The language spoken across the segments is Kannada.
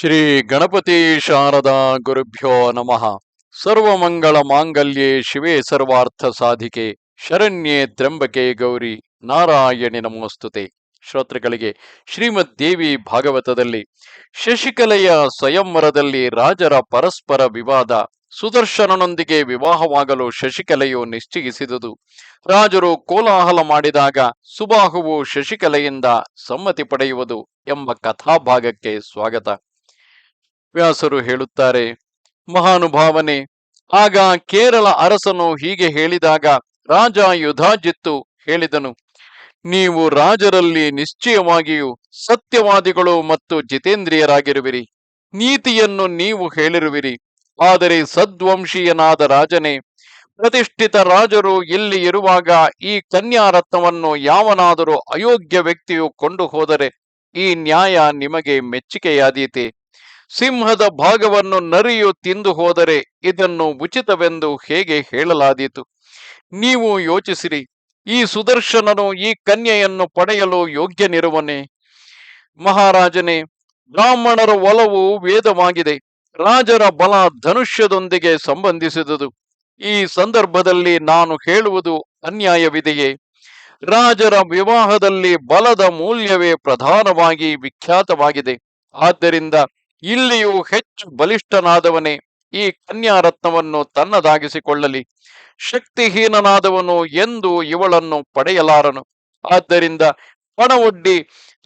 ಶ್ರೀ ಗಣಪತಿ ಶಾರದಾ ಗುರುಭ್ಯೋ ನಮಃ. ಸರ್ವಮಂಗಳ ಮಾಂಗಲ್ಯೇ ಶಿವೇ ಸರ್ವಾರ್ಥ ಸಾಧಿಕೆ. ಶರಣ್ಯೆ ತ್ರ್ಯಂಬಕೆ ಗೌರಿ. ನಾರಾಯಣಿ ನಮೋಸ್ತುತೆ. ಶ್ರೋತೃಗಳಿಗೆ ಶ್ರೀಮದ್ ದೇವಿ ಭಾಗವತದಲ್ಲಿ, ಶಶಿಕಲೆಯ ಸ್ವಯಂವರದಲ್ಲಿ ರಾಜರ ಪರಸ್ಪರ ವಿವಾದ, ಸುದರ್ಶನನೊಂದಿಗೆ ವಿವಾಹವಾಗಲು ಶಶಿಕಲೆಯು ನಿಶ್ಚಯಿಸಿದುದು. ರಾಜರು ಕೋಲಾಹಲ ಮಾಡಿದಾಗ ಸುಬಾಹುವು ಶಶಿಕಲೆಯಿಂದ ಸಮ್ಮತಿ ಪಡೆಯುವುದು ಎಂಬ ಕಥಾಭಾಗಕ್ಕೆ ಸ್ವಾಗತ. ವ್ಯಾಸರು ಹೇಳುತ್ತಾರೆ, ಮಹಾನುಭಾವನೆ, ಆಗ ಕೇರಳ ಅರಸನು ಹೀಗೆ ಹೇಳಿದಾಗ ರಾಜ ಯುಧಾಜಿತ್ತು ಹೇಳಿದನು, ನೀವು ರಾಜರಲ್ಲಿ ನಿಶ್ಚಯವಾಗಿಯೂ ಸತ್ಯವಾದಿಗಳು ಮತ್ತು ಜಿತೇಂದ್ರಿಯರಾಗಿರುವಿರಿ. ನೀತಿಯನ್ನು ನೀವು ಹೇಳಿರುವಿರಿ. ಆದರೆ ಸದ್ವಂಶೀಯನಾದ ರಾಜನೇ, ಪ್ರತಿಷ್ಠಿತ ರಾಜರು ಇಲ್ಲಿ ಇರುವಾಗ ಈ ಕನ್ಯಾರತ್ನವನ್ನು ಯಾವನಾದರೂ ಅಯೋಗ್ಯ ವ್ಯಕ್ತಿಯು ಕೊಂಡು ಹೋದರೆ ಈ ನ್ಯಾಯ ನಿಮಗೆ ಮೆಚ್ಚುಗೆಯಾದೀತೆ ಸಿಂಹದ ಭಾಗವನ್ನು ನರಿಯು ತಿಂದು ಹೋದರೆ ಇದನ್ನು ಉಚಿತವೆಂದು ಹೇಗೆ ಹೇಳಲಾದೀತು? ನೀವು ಯೋಚಿಸಿರಿ, ಈ ಸುದರ್ಶನನು ಈ ಕನ್ಯೆಯನ್ನು ಪಡೆಯಲು ಯೋಗ್ಯನಿರುವನೆ? ಮಹಾರಾಜನೇ, ಬ್ರಾಹ್ಮಣರ ಒಲವು ವೇದವಾಗಿದೆ, ರಾಜರ ಬಲ ಧನುಷ್ಯದೊಂದಿಗೆ ಸಂಬಂಧಿಸಿದುದು. ಈ ಸಂದರ್ಭದಲ್ಲಿ ನಾನು ಹೇಳುವುದು ಅನ್ಯಾಯವಿದೆಯೇ? ರಾಜರ ವಿವಾಹದಲ್ಲಿ ಬಲದ ಮೌಲ್ಯವೇ ಪ್ರಧಾನವಾಗಿ ವಿಖ್ಯಾತವಾಗಿದೆ. ಆದ್ದರಿಂದ ಇಲ್ಲಿಯೂ ಹೆಚ್ಚು ಬಲಿಷ್ಠನಾದವನೇ ಈ ಕನ್ಯಾರತ್ನವನ್ನು ತನ್ನದಾಗಿಸಿಕೊಳ್ಳಲಿ. ಶಕ್ತಿಹೀನನಾದವನು ಎಂದು ಇವಳನ್ನು ಪಡೆಯಲಾರನು. ಆದ್ದರಿಂದ ಪಣವೊಡ್ಡಿ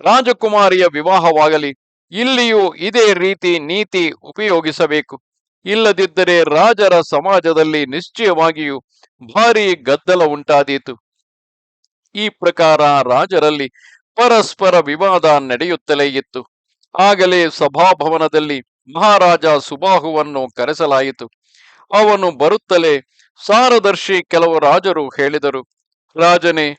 ರಾಜಕುಮಾರಿಯ ವಿವಾಹವಾಗಲಿ. ಇಲ್ಲಿಯೂ ಇದೇ ರೀತಿ ನೀತಿ ಉಪಯೋಗಿಸಬೇಕು. ಇಲ್ಲದಿದ್ದರೆ ರಾಜರ ಸಮಾಜದಲ್ಲಿ ನಿಶ್ಚಯವಾಗಿಯೂ ಭಾರಿ ಗದ್ದಲ ಉಂಟಾದೀತು. ಈ ಪ್ರಕಾರ ರಾಜರಲ್ಲಿ ಪರಸ್ಪರ ವಿವಾದ ನಡೆಯುತ್ತಲೇ ಇತ್ತು. ಆಗಲೇ ಸಭಾಭವನದಲ್ಲಿ ಮಹಾರಾಜ ಸುಬಾಹುವನ್ನು ಕರೆಸಲಾಯಿತು. ಅವನು ಬರುತ್ತಲೇ ಸಾರದರ್ಶಿ ಕೆಲವು ರಾಜರು ಹೇಳಿದರು. ರಾಜನೇ,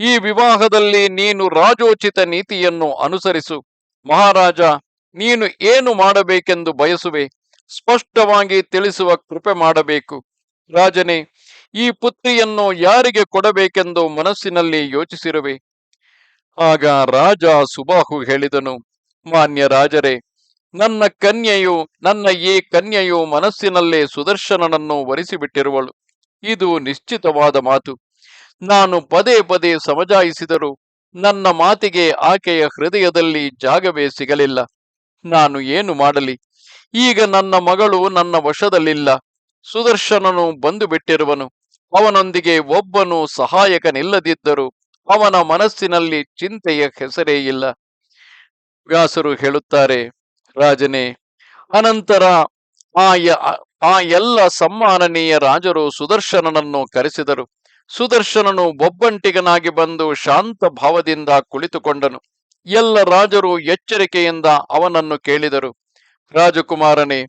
ಈ ವಿವಾಹದಲ್ಲಿ ನೀನು ರಾಜೋಚಿತ ನೀತಿಯನ್ನು ಅನುಸರಿಸು. ಮಹಾರಾಜ, ನೀನು ಏನು ಮಾಡಬೇಕೆಂದು ಬಯಸುವೆ? ಸ್ಪಷ್ಟವಾಗಿ ತಿಳಿಸುವ ಕೃಪೆ ಮಾಡಬೇಕು. ರಾಜನೇ, ಈ ಪುತ್ರಿಯನ್ನು ಯಾರಿಗೆ ಕೊಡಬೇಕೆಂದು ಮನಸ್ಸಿನಲ್ಲಿ ಯೋಚಿಸಿರುವೆ? ಆಗ ರಾಜ ಸುಬಾಹು ಹೇಳಿದನು. ಮಾನ್ಯ ರಾಜರೇ, ನನ್ನ ಕನ್ಯೆಯು, ನನ್ನ ಈ ಕನ್ಯೆಯು ಮನಸ್ಸಿನಲ್ಲೇ ಸುದರ್ಶನನನ್ನು ವರಿಸಿಬಿಟ್ಟಿರುವಳು. ಇದು ನಿಶ್ಚಿತವಾದ ಮಾತು. ನಾನು ಪದೇ ಪದೇ ಸಮಜಾಯಿಸಿದರು ನನ್ನ ಮಾತಿಗೆ ಆಕೆಯ ಹೃದಯದಲ್ಲಿ ಜಾಗವೇ ಸಿಗಲಿಲ್ಲ. ನಾನು ಏನು ಮಾಡಲಿ? ಈಗ ನನ್ನ ಮಗಳು ನನ್ನ ವಶದಲ್ಲಿಲ್ಲ. ಸುದರ್ಶನನು ಬಂದು ಬಿಟ್ಟಿರುವನು ಅವನೊಂದಿಗೆ ಒಬ್ಬನು ಸಹಾಯಕನಿಲ್ಲದಿದ್ದರೂ ಅವನ ಮನಸ್ಸಿನಲ್ಲಿ ಚಿಂತೆಯ ಹೆಸರೇ ಇಲ್ಲ. ವ್ಯಾಸರು ಹೇಳುತ್ತಾರೆ, ರಾಜನೇ, ಅನಂತರ ಆ ಆ ಎಲ್ಲ ಸಮ್ಮಾನನೀಯ ರಾಜರು ಸುದರ್ಶನನನ್ನು ಕರೆಸಿದರು. ಸುದರ್ಶನನು ಒಬ್ಬಂಟಿಗನಾಗಿ ಬಂದು ಶಾಂತ ಭಾವದಿಂದ ಕುಳಿತುಕೊಂಡನು. ಎಲ್ಲ ರಾಜರು ಎಚ್ಚರಿಕೆಯಿಂದ ಅವನನ್ನು ಕೇಳಿದರು. ರಾಜಕುಮಾರನೇ,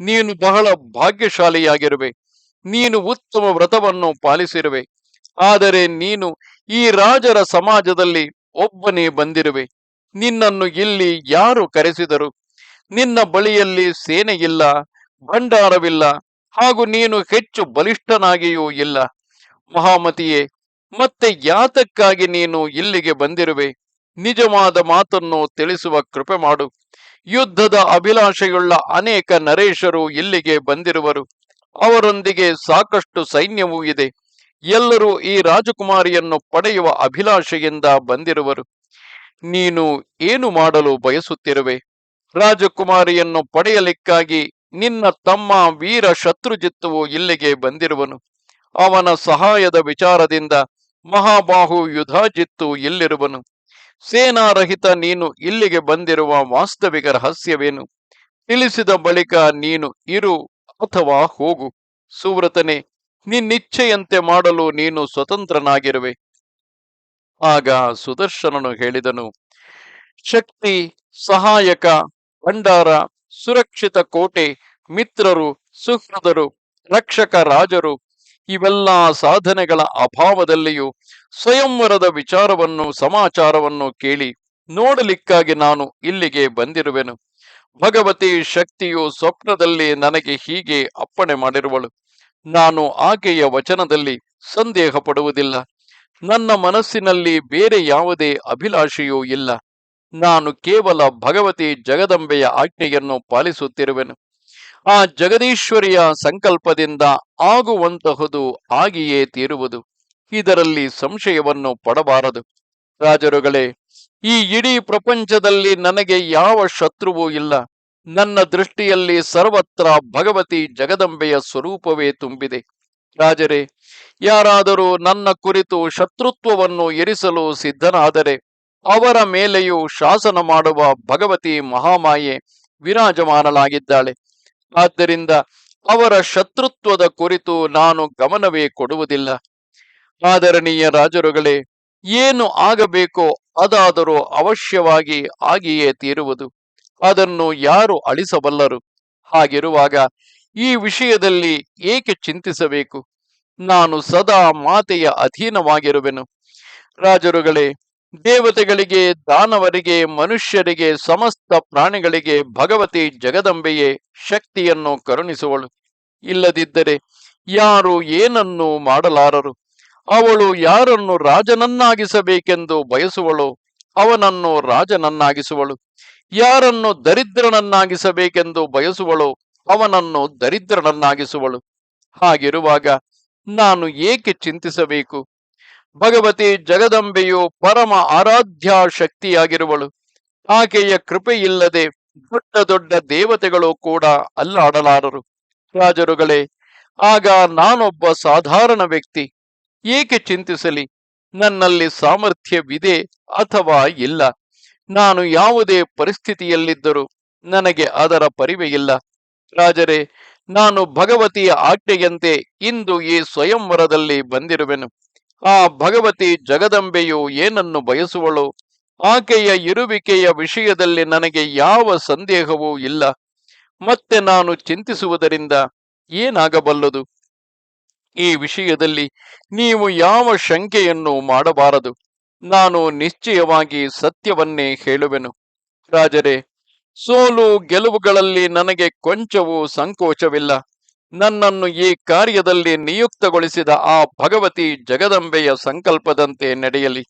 ನೀನು ಬಹಳ ಭಾಗ್ಯಶಾಲಿಯಾಗಿರುವೆ. ನೀನು ಉತ್ತಮ ವ್ರತವನ್ನು ಪಾಲಿಸಿರುವೆ. ಆದರೆ ನೀನು ಈ ರಾಜರ ಸಮಾಜದಲ್ಲಿ ಒಬ್ಬನೇ ಬಂದಿರುವೆ. ನಿನ್ನನ್ನು ಇಲ್ಲಿ ಯಾರು ಕರೆಸಿದರು? ನಿನ್ನ ಬಳಿಯಲ್ಲಿ ಸೇನೆಯಿಲ್ಲ ಭಂಡಾರವಿಲ್ಲ, ಹಾಗೂ ನೀನು ಹೆಚ್ಚು ಬಲಿಷ್ಠನಾಗಿಯೂ ಇಲ್ಲ. ಮಹಾಮತಿಯೇ, ಮತ್ತೆ ಯಾತಕ್ಕಾಗಿ ನೀನು ಇಲ್ಲಿಗೆ ಬಂದಿರುವೆ? ನಿಜವಾದ ಮಾತನ್ನು ತಿಳಿಸುವ ಕೃಪೆ ಮಾಡು. ಯುದ್ಧದ ಅಭಿಲಾಷೆಯುಳ್ಳ ಅನೇಕ ನರೇಶರು ಇಲ್ಲಿಗೆ ಬಂದಿರುವರು. ಅವರೊಂದಿಗೆ ಸಾಕಷ್ಟು ಸೈನ್ಯವೂ ಇದೆ. ಎಲ್ಲರೂ ಈ ರಾಜಕುಮಾರಿಯನ್ನು ಪಡೆಯುವ ಅಭಿಲಾಷೆಯಿಂದ ಬಂದಿರುವರು. ನೀನು ಏನು ಮಾಡಲು ಬಯಸುತ್ತಿರುವೆ? ರಾಜಕುಮಾರಿಯನ್ನು ಪಡೆಯಲಿಕ್ಕಾಗಿ ನಿನ್ನ ತಮ್ಮ ವೀರ ಶತ್ರುಜಿತ್ತುವು ಇಲ್ಲಿಗೆ ಬಂದಿರುವನು. ಅವನ ಸಹಾಯದ ವಿಚಾರದಿಂದ ಮಹಾಬಾಹು ಯುಧಾಜಿತ್ತು ಇಲ್ಲಿರುವನು. ಸೇನಾರಹಿತ ನೀನು ಇಲ್ಲಿಗೆ ಬಂದಿರುವ ವಾಸ್ತವಿಕ ರಹಸ್ಯವೇನು? ತಿಳಿಸಿದ ಬಳಿಕ ನೀನು ಇರು ಅಥವಾ ಹೋಗು. ಸುವ್ರತನೇ, ನಿನ್ನಿಚ್ಛೆಯಂತೆ ಮಾಡಲು ನೀನು ಸ್ವತಂತ್ರನಾಗಿರುವೆ. ಆಗ ಸುದರ್ಶನನು ಹೇಳಿದನು, ಶಕ್ತಿ, ಸಹಾಯಕ, ಭಂಡಾರ, ಸುರಕ್ಷಿತ ಕೋಟೆ, ಮಿತ್ರರು, ಸುಹೃದರು, ರಕ್ಷಕ ರಾಜರು, ಇವೆಲ್ಲ ಸಾಧನೆಗಳ ಅಭಾವದಲ್ಲಿಯೂ ಸ್ವಯಂವರದ ವಿಚಾರವನ್ನು ಸಮಾಚಾರವನ್ನು ಕೇಳಿ ನೋಡಲಿಕ್ಕಾಗಿ ನಾನು ಇಲ್ಲಿಗೆ ಬಂದಿರುವೆನು. ಭಗವತಿ ಶಕ್ತಿಯು ಸ್ವಪ್ನದಲ್ಲಿ ನನಗೆ ಹೀಗೆ ಅಪ್ಪಣೆ ಮಾಡಿರುವಳು. ನಾನು ಆಕೆಯ ವಚನದಲ್ಲಿ ಸಂದೇಹ ಪಡುವುದಿಲ್ಲ ನನ್ನ ಮನಸ್ಸಿನಲ್ಲಿ ಬೇರೆ ಯಾವುದೇ ಅಭಿಲಾಷೆಯೂ ಇಲ್ಲ. ನಾನು ಕೇವಲ ಭಗವತಿ ಜಗದಂಬೆಯ ಆಜ್ಞೆಯನ್ನು ಪಾಲಿಸುತ್ತಿರುವೆನು. ಆ ಜಗದೀಶ್ವರಿಯ ಸಂಕಲ್ಪದಿಂದ ಆಗುವಂತಹುದು ಆಗಿಯೇ ತೀರುವುದು. ಇದರಲ್ಲಿ ಸಂಶಯವನ್ನು ಪಡಬಾರದು. ರಾಜರುಗಳೇ, ಈ ಇಡೀ ಪ್ರಪಂಚದಲ್ಲಿ ನನಗೆ ಯಾವ ಶತ್ರುವೂ ಇಲ್ಲ. ನನ್ನ ದೃಷ್ಟಿಯಲ್ಲಿ ಸರ್ವತ್ರ ಭಗವತಿ ಜಗದಂಬೆಯ ಸ್ವರೂಪವೇ ತುಂಬಿದೆ. ರಾಜರೇ, ಯಾರಾದರೂ ನನ್ನ ಕುರಿತು ಶತ್ರುತ್ವವನ್ನು ಎರಿಸಲು ಸಿದ್ಧನಾದರೆ ಅವರ ಮೇಲೆಯೂ ಶಾಸನ ಮಾಡುವ ಭಗವತಿ ಮಹಾಮಾಯೆ ವಿರಾಜಮಾನಲಾಗಿದ್ದಾಳೆ ಆದ್ದರಿಂದ ಅವರ ಶತ್ರುತ್ವದ ಕುರಿತು ನಾನು ಗಮನವೇ ಕೊಡುವುದಿಲ್ಲ. ಆದರಣೀಯ ರಾಜರುಗಳೇ, ಏನು ಆಗಬೇಕೋ ಅದಾದರೂ ಅವಶ್ಯವಾಗಿ ಆಗಿಯೇ ತೀರುವುದು. ಅದನ್ನು ಯಾರು ಅಳಿಸಬಲ್ಲರು? ಹಾಗಿರುವಾಗ ಈ ವಿಷಯದಲ್ಲಿ ಏಕೆ ಚಿಂತಿಸಬೇಕು? ನಾನು ಸದಾ ಮಾತೆಯ ಅಧೀನವಾಗಿರುವೆನು. ರಾಜರುಗಳೇ, ದೇವತೆಗಳಿಗೆ, ದಾನವರಿಗೆ, ಮನುಷ್ಯರಿಗೆ, ಸಮಸ್ತ ಪ್ರಾಣಿಗಳಿಗೆ ಭಗವತಿ ಜಗದಂಬೆಯೇ ಶಕ್ತಿಯನ್ನು ಕರುಣಿಸುವಳು. ಇಲ್ಲದಿದ್ದರೆ ಯಾರು ಏನನ್ನು ಮಾಡಲಾರರು? ಅವಳು ಯಾರನ್ನು ರಾಜನನ್ನಾಗಿಸಬೇಕೆಂದು ಬಯಸುವಳು, ಅವನನ್ನು ರಾಜನನ್ನಾಗಿಸುವಳು. ಯಾರನ್ನು ದರಿದ್ರನನ್ನಾಗಿಸಬೇಕೆಂದು ಬಯಸುವಳೋ ಅವನನ್ನು ದರಿದ್ರನನ್ನಾಗಿಸುವಳು. ಹಾಗಿರುವಾಗ ನಾನು ಏಕೆ ಚಿಂತಿಸಬೇಕು? ಭಗವತಿ ಜಗದಂಬೆಯು ಪರಮ ಆರಾಧ್ಯ ಶಕ್ತಿಯಾಗಿರುವಳು ಆಕೆಯ ಕೃಪೆಯಿಲ್ಲದೆ ದೊಡ್ಡ ದೊಡ್ಡ ದೇವತೆಗಳು ಕೂಡ ಅಲ್ಲಾಡಲಾರರು. ರಾಜರುಗಳೇ, ಆಗ ನಾನೊಬ್ಬ ಸಾಧಾರಣ ವ್ಯಕ್ತಿ. ಏಕೆ ಚಿಂತಿಸಲಿ? ನನ್ನಲ್ಲಿ ಸಾಮರ್ಥ್ಯವಿದೆ ಅಥವಾ ಇಲ್ಲ? ನಾನು ಯಾವುದೇ ಪರಿಸ್ಥಿತಿಯಲ್ಲಿದ್ದರೂ ನನಗೆ ಅದರ ಪರಿವೆಯಿಲ್ಲ. ರಾಜರೇ, ನಾನು ಭಗವತಿಯ ಆಜ್ಞೆಯಂತೆ ಇಂದು ಈ ಸ್ವಯಂವರದಲ್ಲಿ ಬಂದಿರುವೆನು. ಆ ಭಗವತಿ ಜಗದಂಬೆಯು ಏನನ್ನು ಬಯಸುವಳು? ಆಕೆಯ ಇರುವಿಕೆಯ ವಿಷಯದಲ್ಲಿ ನನಗೆ ಯಾವ ಸಂದೇಹವೂ ಇಲ್ಲ. ಮತ್ತೆ ನಾನು ಚಿಂತಿಸುವುದರಿಂದ ಏನಾಗಬಲ್ಲದು? ಈ ವಿಷಯದಲ್ಲಿ ನೀವು ಯಾವ ಶಂಕೆಯನ್ನು ಮಾಡಬಾರದು. ನಾನು ನಿಶ್ಚಯವಾಗಿ ಸತ್ಯವನ್ನೇ ಹೇಳುವೆನು. ರಾಜರೇ ಸೋಲು ಗೆಲುವುಗಳಲ್ಲಿ ನನಗೆ ಕೊಂಚವೂ ಸಂಕೋಚವಿಲ್ಲ. ನನ್ನನ್ನು ಈ ಕಾರ್ಯದಲ್ಲಿ ನಿಯುಕ್ತಗೊಳಿಸಿದ ಆ ಭಗವತಿ ಜಗದಂಬೆಯ ಸಂಕಲ್ಪದಂತೆ ನಡೆಯಲಿ.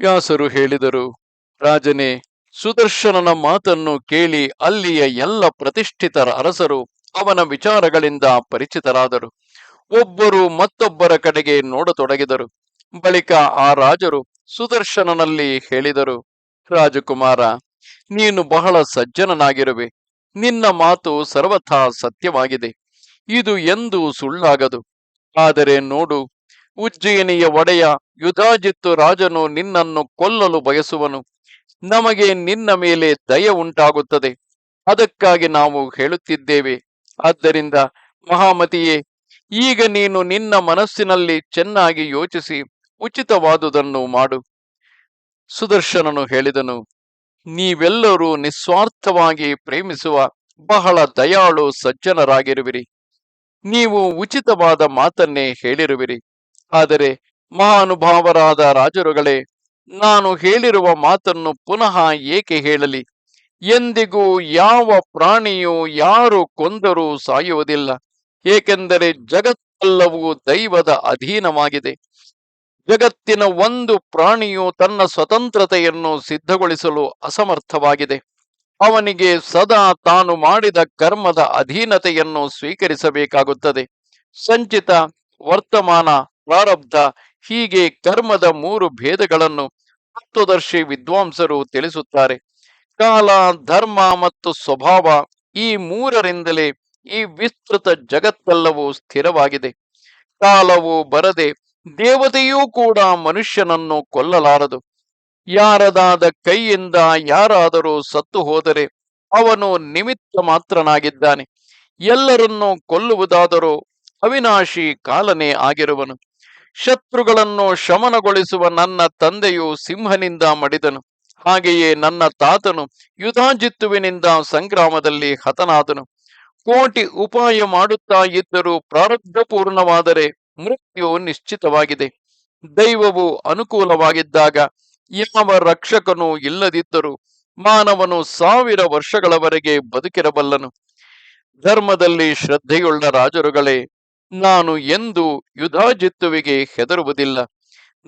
ವ್ಯಾಸರು ಹೇಳಿದರು, ರಾಜನೇ, ಸುದರ್ಶನನ ಮಾತನ್ನು ಕೇಳಿ ಅಲ್ಲಿಯ ಎಲ್ಲ ಪ್ರತಿಷ್ಠಿತರ ಅರಸರು ಅವನ ವಿಚಾರಗಳಿಂದ ಪರಿಚಿತರಾದರು. ಒಬ್ಬರು ಮತ್ತೊಬ್ಬರ ಕಡೆಗೆ ನೋಡತೊಡಗಿದರು. ಬಳಿಕ ಆ ರಾಜರು ಸುದರ್ಶನನಲ್ಲಿ ಹೇಳಿದರು, ರಾಜಕುಮಾರ ನೀನು ಬಹಳ ಸಜ್ಜನನಾಗಿರುವೆ. ನಿನ್ನ ಮಾತು ಸರ್ವಥಾ ಸತ್ಯವಾಗಿದೆ. ಇದು ಎಂದು ಸುಳ್ಳಾಗದು. ಆದರೆ ನೋಡು, ಉಜ್ಜಯಿನಿಯ ಒಡೆಯ ಯುಧಾಜಿತ್ತು ರಾಜನು ನಿನ್ನನ್ನು ಕೊಲ್ಲಲು ಬಯಸುವನು. ನಮಗೆ ನಿನ್ನ ಮೇಲೆ ದಯ ಉಂಟಾಗುತ್ತದೆ. ಅದಕ್ಕಾಗಿ ನಾವು ಹೇಳುತ್ತಿದ್ದೇವೆ. ಆದ್ದರಿಂದ ಮಹಾಮತಿಯೇ, ಈಗ ನೀನು ನಿನ್ನ ಮನಸ್ಸಿನಲ್ಲಿ ಚೆನ್ನಾಗಿ ಯೋಚಿಸಿ, ಉಚಿತವಾದುದನ್ನು ಮಾಡು. ಸುದರ್ಶನನು ಹೇಳಿದನು. ನೀವೆಲ್ಲರೂ ನಿಸ್ವಾರ್ಥವಾಗಿ ಪ್ರೇಮಿಸುವ ಬಹಳ ದಯಾಳು ಸಜ್ಜನರಾಗಿರುವಿರಿ. ನೀವು ಉಚಿತವಾದ ಮಾತನ್ನೇ ಹೇಳಿರುವಿರಿ. ಆದರೆ ಮಹಾನುಭಾವರಾದ ರಾಜರುಗಳೇ, ನಾನು ಹೇಳಿರುವ ಮಾತನ್ನು ಪುನಃ ಏಕೆ ಹೇಳಲಿ? ಎಂದಿಗೂ ಯಾವ ಪ್ರಾಣಿಯು ಯಾರು ಕೊಂದರೂ ಸಾಯುವುದಿಲ್ಲ. ಏಕೆಂದರೆ ಜಗತ್ತೆಲ್ಲವೂ ದೈವದ ಅಧೀನವಾಗಿದೆ. ಜಗತ್ತಿನ ಒಂದು ಪ್ರಾಣಿಯು ತನ್ನ ಸ್ವತಂತ್ರತೆಯನ್ನು ಸಿದ್ಧಗೊಳಿಸಲು ಅಸಮರ್ಥವಾಗಿದೆ. ಅವನಿಗೆ ಸದಾ ತಾನು ಮಾಡಿದ ಕರ್ಮದ ಅಧೀನತೆಯನ್ನು ಸ್ವೀಕರಿಸಬೇಕಾಗುತ್ತದೆ. ಸಂಚಿತ, ವರ್ತಮಾನ, ಪ್ರಾರಬ್ಧ, ಹೀಗೆ ಕರ್ಮದ ಮೂರು ಭೇದಗಳನ್ನು ತತ್ವದರ್ಶಿ ವಿದ್ವಾಂಸರು ತಿಳಿಸುತ್ತಾರೆ. ಕಾಲ, ಧರ್ಮ ಮತ್ತು ಸ್ವಭಾವ ಈ ಮೂರರಿಂದಲೇ ಈ ವಿಸ್ತೃತ ಜಗತ್ತೆಲ್ಲವೂ ಸ್ಥಿರವಾಗಿದೆ. ಕಾಲವು ಬರದೆ ದೇವತೆಯೂ ಕೂಡ ಮನುಷ್ಯನನ್ನು ಕೊಲ್ಲಲಾರದು. ಯಾರದಾದ ಕೈಯಿಂದ ಯಾರಾದರೂ ಸತ್ತು ಹೋದರೆ ಅವನು ನಿಮಿತ್ತ ಮಾತ್ರನಾಗಿದ್ದಾನೆ. ಎಲ್ಲರನ್ನೂ ಕೊಲ್ಲುವುದಾದರೂ ಅವಿನಾಶಿ ಕಾಲನೇ ಆಗಿರುವನು. ಶತ್ರುಗಳನ್ನು ಶಮನಗೊಳಿಸುವ ನನ್ನ ತಂದೆಯು ಸಿಂಹನಿಂದ ಮಡಿದನು. ಹಾಗೆಯೇ ನನ್ನ ತಾತನು ಯುಧಾಜಿತ್ತುವಿನಿಂದ ಸಂಗ್ರಾಮದಲ್ಲಿ ಹತನಾದನು. ಕೋಟಿ ಉಪಾಯ ಮಾಡುತ್ತಾ ಇದ್ದರೂ ಪ್ರಾರಬ್ಧಪೂರ್ಣವಾದರೆ ಮೃತ್ಯು ನಿಶ್ಚಿತವಾಗಿದೆ. ದೈವವು ಅನುಕೂಲವಾಗಿದ್ದಾಗ ಯಾವ ರಕ್ಷಕನು ಇಲ್ಲದಿದ್ದರೂ ಮಾನವನು ಸಾವಿರ ವರ್ಷಗಳವರೆಗೆ ಬದುಕಿರಬಲ್ಲನು. ಧರ್ಮದಲ್ಲಿ ಶ್ರದ್ಧೆಯುಳ್ಳ ರಾಜರುಗಳೇ, ನಾನು ಎಂದು ಯುಧಾಜಿತ್ತುವಿಗೆ ಹೆದರುವುದಿಲ್ಲ.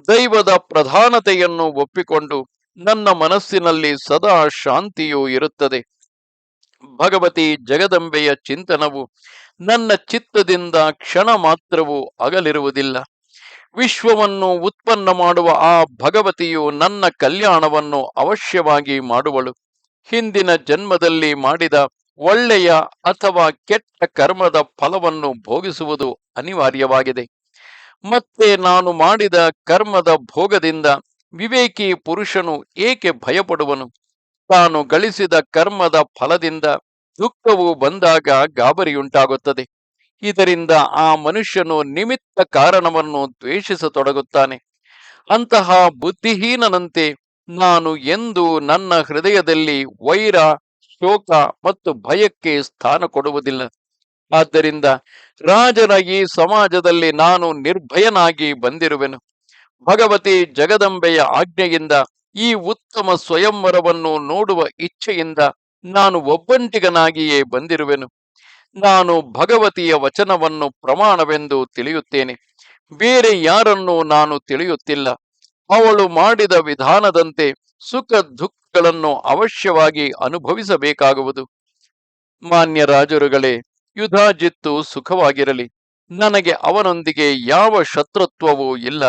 ದೈವದ ಪ್ರಧಾನತೆಯನ್ನು ಒಪ್ಪಿಕೊಂಡು ನನ್ನ ಮನಸ್ಸಿನಲ್ಲಿ ಸದಾ ಶಾಂತಿಯೂ ಇರುತ್ತದೆ. ಭಗವತಿ ಜಗದಂಬೆಯ ಚಿಂತನವು ನನ್ನ ಚಿತ್ತದಿಂದ ಕ್ಷಣ ಮಾತ್ರವೂ ಅಗಲಿರುವುದಿಲ್ಲ. ವಿಶ್ವವನ್ನು ಉತ್ಪನ್ನ ಮಾಡುವ ಆ ಭಗವತಿಯು ನನ್ನ ಕಲ್ಯಾಣವನ್ನು ಅವಶ್ಯವಾಗಿ ಮಾಡುವಳು. ಹಿಂದಿನ ಜನ್ಮದಲ್ಲಿ ಮಾಡಿದ ಒಳ್ಳೆಯ ಅಥವಾ ಕೆಟ್ಟ ಕರ್ಮದ ಫಲವನ್ನು ಭೋಗಿಸುವುದು ಅನಿವಾರ್ಯವಾಗಿದೆ. ಮತ್ತೆ ನಾನು ಮಾಡಿದ ಕರ್ಮದ ಭೋಗದಿಂದ ವಿವೇಕಿ ಪುರುಷನು ಏಕೆ ಭಯಪಡುವನು? ತಾನು ಗಳಿಸಿದ ಕರ್ಮದ ಫಲದಿಂದ ದುಃಖವು ಬಂದಾಗ ಗಾಬರಿಯುಂಟಾಗುತ್ತದೆ. ಇದರಿಂದ ಆ ಮನುಷ್ಯನು ನಿಮಿತ್ತ ಕಾರಣವನ್ನು ದ್ವೇಷಿಸತೊಡಗುತ್ತಾನೆ. ಅಂತಹ ಬುದ್ಧಿಹೀನನಂತೆ ನಾನು ಎಂದು ನನ್ನ ಹೃದಯದಲ್ಲಿ ವೈರ, ಶೋಕ ಮತ್ತು ಭಯಕ್ಕೆ ಸ್ಥಾನ ಕೊಡುವುದಿಲ್ಲ. ಆದ್ದರಿಂದ ರಾಜನ ಈ ಸಮಾಜದಲ್ಲಿ ನಾನು ನಿರ್ಭಯನಾಗಿ ಬಂದಿರುವೆನು. ಭಗವತಿ ಜಗದಂಬೆಯ ಆಜ್ಞೆಯಿಂದ ಈ ಉತ್ತಮ ಸ್ವಯಂವರವನ್ನು ನೋಡುವ ಇಚ್ಛೆಯಿಂದ ನಾನು ಒಬ್ಬಂಟಿಗನಾಗಿಯೇ ಬಂದಿರುವೆನು. ನಾನು ಭಗವತಿಯ ವಚನವನ್ನು ಪ್ರಮಾಣವೆಂದು ತಿಳಿಯುತ್ತೇನೆ. ಬೇರೆ ಯಾರನ್ನು ನಾನು ತಿಳಿಯುತ್ತಿಲ್ಲ. ಅವಳು ಮಾಡಿದ ವಿಧಾನದಂತೆ ಸುಖ ದುಃಖಗಳನ್ನು ಅವಶ್ಯವಾಗಿ ಅನುಭವಿಸಬೇಕಾಗುವುದು. ಮಾನ್ಯ ರಾಜರುಗಳೇ, ಯುಧಾಜಿತ್ತು ಸುಖವಾಗಿರಲಿ. ನನಗೆ ಅವನೊಂದಿಗೆ ಯಾವ ಶತ್ರುತ್ವವೂ ಇಲ್ಲ.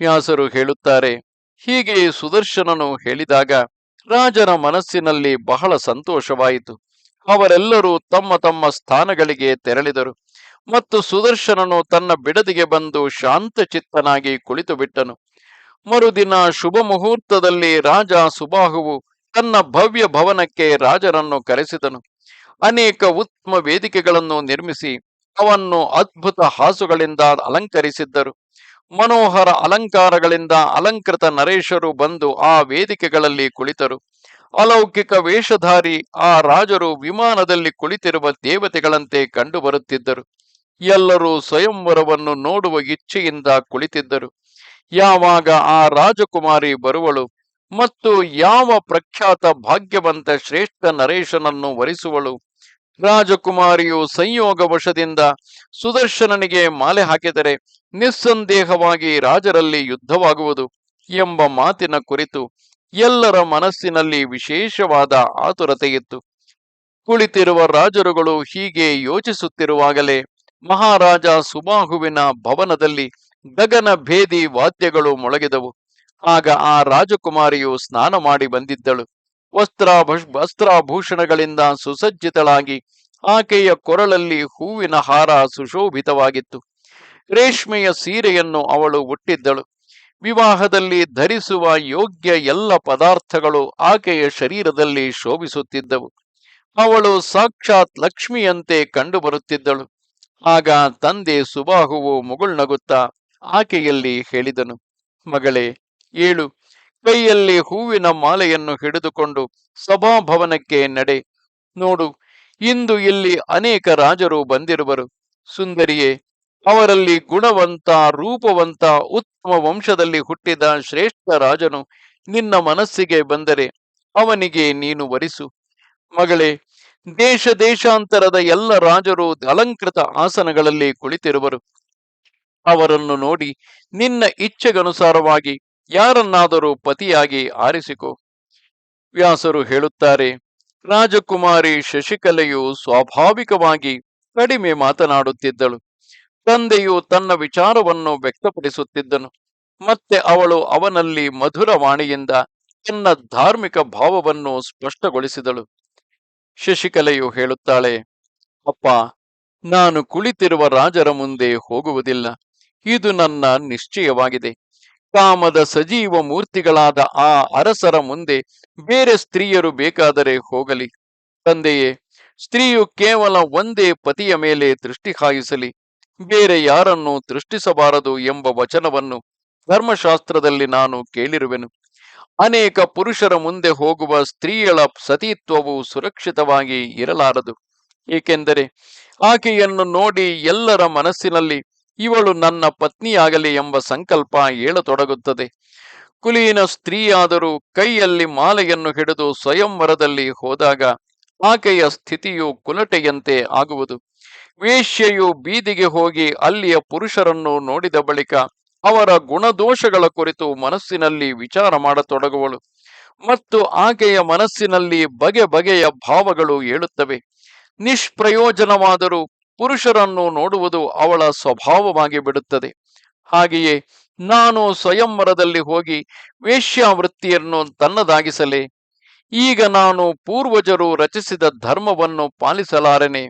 ವ್ಯಾಸರು ಹೇಳುತ್ತಾರೆ ಹೀಗೆ ಸುದರ್ಶನನು ಹೇಳಿದಾಗ ರಾಜನ ಮನಸ್ಸಿನಲ್ಲಿ ಬಹಳ ಸಂತೋಷವಾಯಿತು. ಅವರೆಲ್ಲರೂ ತಮ್ಮ ತಮ್ಮ ಸ್ಥಾನಗಳಿಗೆ ತೆರಳಿದರು ಮತ್ತು ಸುದರ್ಶನನು ತನ್ನ ಬಿಡದಿಗೆ ಬಂದು ಶಾಂತಚಿತ್ತನಾಗಿ ಕುಳಿತು ಬಿಟ್ಟನು ಮರುದಿನ ಶುಭ ಮುಹೂರ್ತದಲ್ಲಿ ರಾಜ ಸುಬಾಹುವು ತನ್ನ ಭವ್ಯ ಭವನಕ್ಕೆ ರಾಜರನ್ನು ಕರೆಸಿದನು. ಅನೇಕ ಉತ್ತಮ ವೇದಿಕೆಗಳನ್ನು ನಿರ್ಮಿಸಿ ಅವನ್ನು ಅದ್ಭುತ ಹಾಸುಗಳಿಂದ ಅಲಂಕರಿಸಿದ್ದರು. ಮನೋಹರ ಅಲಂಕಾರಗಳಿಂದ ಅಲಂಕೃತ ನರೇಶರು ಬಂದು ಆ ವೇದಿಕೆಗಳಲ್ಲಿ ಕುಳಿತರು. ಅಲೌಕಿಕ ವೇಷಧಾರಿ ಆ ರಾಜರು ವಿಮಾನದಲ್ಲಿ ಕುಳಿತಿರುವ ದೇವತೆಗಳಂತೆ ಕಂಡುಬರುತ್ತಿದ್ದರು ಎಲ್ಲರೂ ಸ್ವಯಂವರವನ್ನು ನೋಡುವ ಇಚ್ಛೆಯಿಂದ ಕುಳಿತಿದ್ದರು. ಯಾವಾಗ ಆ ರಾಜಕುಮಾರಿ ಬರುವಳು ಮತ್ತು ಯಾವ ಪ್ರಖ್ಯಾತ ಭಾಗ್ಯವಂತ ಶ್ರೇಷ್ಠ ನರೇಶನನ್ನು ವರಿಸುವಳು? ರಾಜಕುಮಾರಿಯು ಸಂಯೋಗವಶದಿಂದ ಸುದರ್ಶನನಿಗೆ ಮಾಲೆ ಹಾಕಿದರೆ ನಿಸ್ಸಂದೇಹವಾಗಿ ರಾಜರಲ್ಲಿ ಯುದ್ಧವಾಗುವುದು ಎಂಬ ಮಾತಿನ ಕುರಿತು ಎಲ್ಲರ ಮನಸ್ಸಿನಲ್ಲಿ ವಿಶೇಷವಾದ ಆತುರತೆಯಿತ್ತು. ಕುಳಿತಿರುವ ರಾಜರುಗಳು ಹೀಗೆ ಯೋಚಿಸುತ್ತಿರುವಾಗಲೇ ಮಹಾರಾಜ ಸುಬಾಹುವಿನ ಭವನದಲ್ಲಿ ಗಗನ ಭೇದಿ ವಾದ್ಯಗಳು ಮೊಳಗಿದವು. ಆಗ ಆ ರಾಜಕುಮಾರಿಯು ಸ್ನಾನ ಮಾಡಿ ಬಂದಿದ್ದಳು. ವಸ್ತ್ರಾಭ ವಸ್ತ್ರಾಭೂಷಣಗಳಿಂದ ಸುಸಜ್ಜಿತಳಾಗಿ ಆಕೆಯ ಕೊರಳಲ್ಲಿ ಹೂವಿನ ಹಾರ ಸುಶೋಭಿತವಾಗಿತ್ತು. ರೇಷ್ಮೆಯ ಸೀರೆಯನ್ನು ಅವಳು ಉಟ್ಟಿದ್ದಳು. ವಿವಾಹದಲ್ಲಿ ಧರಿಸುವ ಯೋಗ್ಯ ಎಲ್ಲ ಪದಾರ್ಥಗಳು ಆಕೆಯ ಶರೀರದಲ್ಲಿ ಶೋಭಿಸುತ್ತಿದ್ದವು. ಅವಳು ಸಾಕ್ಷಾತ್ ಲಕ್ಷ್ಮಿಯಂತೆ ಕಂಡುಬರುತ್ತಿದ್ದಳು. ಆಗ ತಂದೆ ಸುಬಾಹುವು ಮುಗುಳ್ನಗುತ್ತಾ ಆಕೆಯಲ್ಲಿ ಹೇಳಿದನು, ಮಗಳೇ, ಏಳು ಕೈಯಲ್ಲಿ ಹೂವಿನ ಮಾಲೆಯನ್ನು ಹಿಡಿದುಕೊಂಡು ಸಭಾಭವನಕ್ಕೆ ನಡೆ. ನೋಡು, ಇಂದು ಇಲ್ಲಿ ಅನೇಕ ರಾಜರು ಬಂದಿರುವರು. ಸುಂದರಿಯೇ, ಅವರಲ್ಲಿ ಗುಣವಂತ, ರೂಪವಂತ, ಉತ್ತಮ ವಂಶದಲ್ಲಿ ಹುಟ್ಟಿದ ಶ್ರೇಷ್ಠ ರಾಜನು ನಿನ್ನ ಮನಸ್ಸಿಗೆ ಬಂದರೆ ಅವನಿಗೆ ನೀನು ವರಿಸು. ಮಗಳೇ, ದೇಶ ದೇಶಾಂತರದ ಎಲ್ಲ ರಾಜರು ಅಲಂಕೃತ ಆಸನಗಳಲ್ಲಿ ಕುಳಿತಿರುವರು. ಅವರನ್ನು ನೋಡಿ ನಿನ್ನ ಇಚ್ಛೆಗನುಸಾರವಾಗಿ ಯಾರನ್ನಾದರೂ ಪತಿಯಾಗಿ ಆರಿಸಿಕೊ. ವ್ಯಾಸರು ಹೇಳುತ್ತಾರೆ, ರಾಜಕುಮಾರಿ ಶಶಿಕಲೆಯು ಸ್ವಾಭಾವಿಕವಾಗಿ ಕಡಿಮೆ ಮಾತನಾಡುತ್ತಿದ್ದಳು. ತಂದೆಯು ತನ್ನ ವಿಚಾರವನ್ನು ವ್ಯಕ್ತಪಡಿಸುತ್ತಿದ್ದನು. ಮತ್ತೆ ಅವಳು ಅವನಲ್ಲಿ ಮಧುರ ವಾಣಿಯಿಂದ ತನ್ನ ಧಾರ್ಮಿಕ ಭಾವವನ್ನು ಸ್ಪಷ್ಟಗೊಳಿಸಿದಳು. ಶಶಿಕಲೆಯು ಹೇಳುತ್ತಾಳೆ, ಅಪ್ಪ, ನಾನು ಕುಳಿತಿರುವ ರಾಜರ ಮುಂದೆ ಹೋಗುವುದಿಲ್ಲ. ಇದು ನನ್ನ ನಿಶ್ಚಯವಾಗಿದೆ. ಕಾಮದ ಸಜೀವ ಮೂರ್ತಿಗಳಾದ ಆ ಅರಸರ ಮುಂದೆ ಬೇರೆ ಸ್ತ್ರೀಯರು ಬೇಕಾದರೆ ಹೋಗಲಿ. ತಂದೆಯೇ, ಸ್ತ್ರೀಯು ಕೇವಲ ಒಂದೇ ಪತಿಯ ಮೇಲೆ ದೃಷ್ಟಿ ಹಾಯಿಸಲಿ. ಬೇರೆ ಯಾರನ್ನು ದೃಷ್ಟಿಸಬಾರದು ಎಂಬ ವಚನವನ್ನು ಧರ್ಮಶಾಸ್ತ್ರದಲ್ಲಿ ನಾನು ಕೇಳಿರುವೆನು. ಅನೇಕ ಪುರುಷರ ಮುಂದೆ ಹೋಗುವ ಸ್ತ್ರೀಯಳ ಸತೀತ್ವವು ಸುರಕ್ಷಿತವಾಗಿ ಇರಲಾರದು. ಏಕೆಂದರೆ, ಆಕೆಯನ್ನು ನೋಡಿ ಎಲ್ಲರ ಮನಸ್ಸಿನಲ್ಲಿ ಇವಳು ನನ್ನ ಪತ್ನಿಯಾಗಲಿ ಎಂಬ ಸಂಕಲ್ಪ ಏಳತೊಡಗುತ್ತದೆ ಕುಲೀನ ಸ್ತ್ರೀಯಾದರೂ ಕೈಯಲ್ಲಿ ಮಾಲೆಯನ್ನು ಹಿಡಿದು ಸ್ವಯಂವರದಲ್ಲಿ ಹೋದಾಗ ಆಕೆಯ ಸ್ಥಿತಿಯು ಕುಲಟೆಯಂತೆ ಆಗುವುದು. ವೇಶ್ಯೆಯು ಬೀದಿಗೆ ಹೋಗಿ ಅಲ್ಲಿಯ ಪುರುಷರನ್ನು ನೋಡಿದ ಬಳಿಕ ಅವರ ಗುಣದೋಷಗಳ ಕುರಿತು ಮನಸ್ಸಿನಲ್ಲಿ ವಿಚಾರ ಮಾಡತೊಡಗುವಳು. ಮತ್ತು ಆಕೆಯ ಮನಸ್ಸಿನಲ್ಲಿ ಬಗೆ ಬಗೆಯ ಭಾವಗಳು ಏಳುತ್ತವೆ. ನಿಷ್ಪ್ರಯೋಜನವಾದರೂ ಪುರುಷರನ್ನು ನೋಡುವುದು ಅವಳ ಸ್ವಭಾವವಾಗಿ ಬಿಡುತ್ತದೆ. ಹಾಗೆಯೇ ನಾನು ಸ್ವಯಂವರದಲ್ಲಿ ಹೋಗಿ ವೇಶ್ಯಾವೃತ್ತಿಯನ್ನು ತನ್ನದಾಗಿಸಲೇ. ಈಗ ನಾನು ಪೂರ್ವಜರು ರಚಿಸಿದ ಧರ್ಮವನ್ನು ಪಾಲಿಸಲಾರೆನೆ.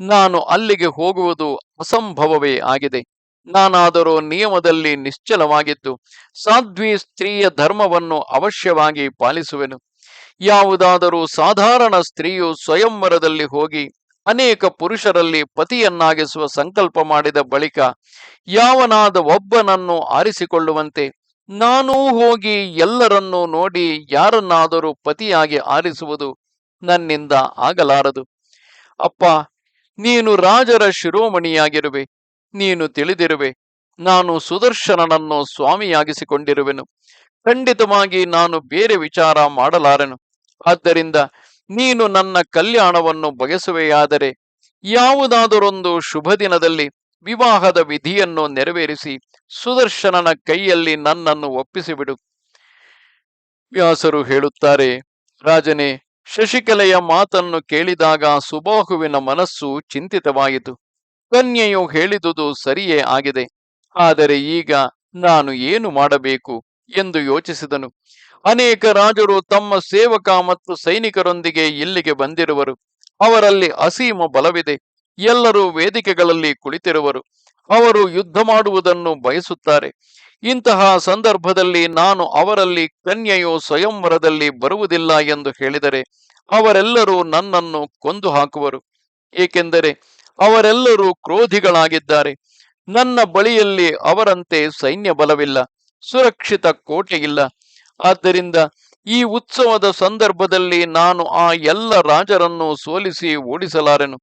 ನಾನು ಅಲ್ಲಿಗೆ ಹೋಗುವುದು ಅಸಂಭವವೇ ಆಗಿದೆ. ನಾನಾದರೂ ನಿಯಮದಲ್ಲಿ ನಿಶ್ಚಲವಾಗಿದ್ದು ಸಾಧ್ವಿ ಸ್ತ್ರೀಯ ಧರ್ಮವನ್ನು ಅವಶ್ಯವಾಗಿ ಪಾಲಿಸುವೆನು. ಯಾವುದಾದರೂ ಸಾಧಾರಣ ಸ್ತ್ರೀಯು ಸ್ವಯಂವರದಲ್ಲಿ ಹೋಗಿ ಅನೇಕ ಪುರುಷರಲ್ಲಿ ಪತಿಯನ್ನಾಗಿಸುವ ಸಂಕಲ್ಪ ಮಾಡಿದ ಬಳಿಕ ಯಾವನಾದ ಒಬ್ಬನನ್ನು ಆರಿಸಿಕೊಳ್ಳುವಂತೆ ನಾನೂ ಹೋಗಿ ಎಲ್ಲರನ್ನೂ ನೋಡಿ ಯಾರನ್ನಾದರೂ ಪತಿಯಾಗಿ ಆರಿಸುವುದು ನನ್ನಿಂದ ಆಗಲಾರದು. ಅಪ್ಪ, ನೀನು ರಾಜರ ಶಿರೋಮಣಿಯಾಗಿರುವೆ, ನೀನು ತಿಳಿದಿರುವೆ, ನಾನು ಸುದರ್ಶನನನ್ನು ಸ್ವಾಮಿಯಾಗಿಸಿಕೊಂಡಿರುವೆನು, ಖಂಡಿತವಾಗಿ ನಾನು ಬೇರೆ ವಿಚಾರ ಮಾಡಲಾರೆನು. ಆದ್ದರಿಂದ ನೀನು ನನ್ನ ಕಲ್ಯಾಣವನ್ನು ಬಯಸುವೆಯಾದರೆ ಯಾವುದಾದರೊಂದು ಶುಭ ದಿನದಲ್ಲಿ ವಿವಾಹದ ವಿಧಿಯನ್ನು ನೆರವೇರಿಸಿ ಸುದರ್ಶನನ ಕೈಯಲ್ಲಿ ನನ್ನನ್ನು ಒಪ್ಪಿಸಿಬಿಡು. ವ್ಯಾಸರು ಹೇಳುತ್ತಾರೆ, ರಾಜನೇ, ಶಶಿಕಲೆಯ ಮಾತನ್ನು ಕೇಳಿದಾಗ ಸುಬಾಹುವಿನ ಮನಸ್ಸು ಚಿಂತಿತವಾಯಿತು. ಕನ್ಯೆಯು ಹೇಳಿದುದು ಸರಿಯೇ ಆಗಿದೆ. ಆದರೆ ಈಗ ನಾನು ಏನು ಮಾಡಬೇಕು? ಎಂದು ಯೋಚಿಸಿದನು. ಅನೇಕ ರಾಜರು ತಮ್ಮ ಸೇವಕ ಮತ್ತು ಸೈನಿಕರೊಂದಿಗೆ ಇಲ್ಲಿಗೆ ಬಂದಿರುವರು. ಅವರಲ್ಲಿ ಅಸೀಮ ಬಲವಿದೆ. ಎಲ್ಲರೂ ವೇದಿಕೆಗಳಲ್ಲಿ ಕುಳಿತಿರುವರು. ಅವರು ಯುದ್ಧ ಮಾಡುವುದನ್ನು ಬಯಸುತ್ತಾರೆ. ಇಂತಹ ಸಂದರ್ಭದಲ್ಲಿ ನಾನು ಅವರಲ್ಲಿ ಕನ್ಯೆಯು ಸ್ವಯಂವರದಲ್ಲಿ ಬರುವುದಿಲ್ಲ ಎಂದು ಹೇಳಿದರೆ ಅವರೆಲ್ಲರೂ ನನ್ನನ್ನು ಕೊಂದು ಹಾಕುವರು ಏಕೆಂದರೆ ಅವರೆಲ್ಲರೂ ಕ್ರೋಧಿಗಳಾಗಿದ್ದಾರೆ. ನನ್ನ ಬಳಿಯಲ್ಲಿ ಅವರಂತೆ ಸೈನ್ಯ ಬಲವಿಲ್ಲ ಸುರಕ್ಷಿತ ಕೋಟೆಯಿಲ್ಲ. ಆದ್ದರಿಂದ ಈ ಉತ್ಸವದ ಸಂದರ್ಭದಲ್ಲಿ ನಾನು ಆ ಎಲ್ಲ ರಾಜರನ್ನು ಸೋಲಿಸಿ ಓಡಿಸಲಾರೆನು.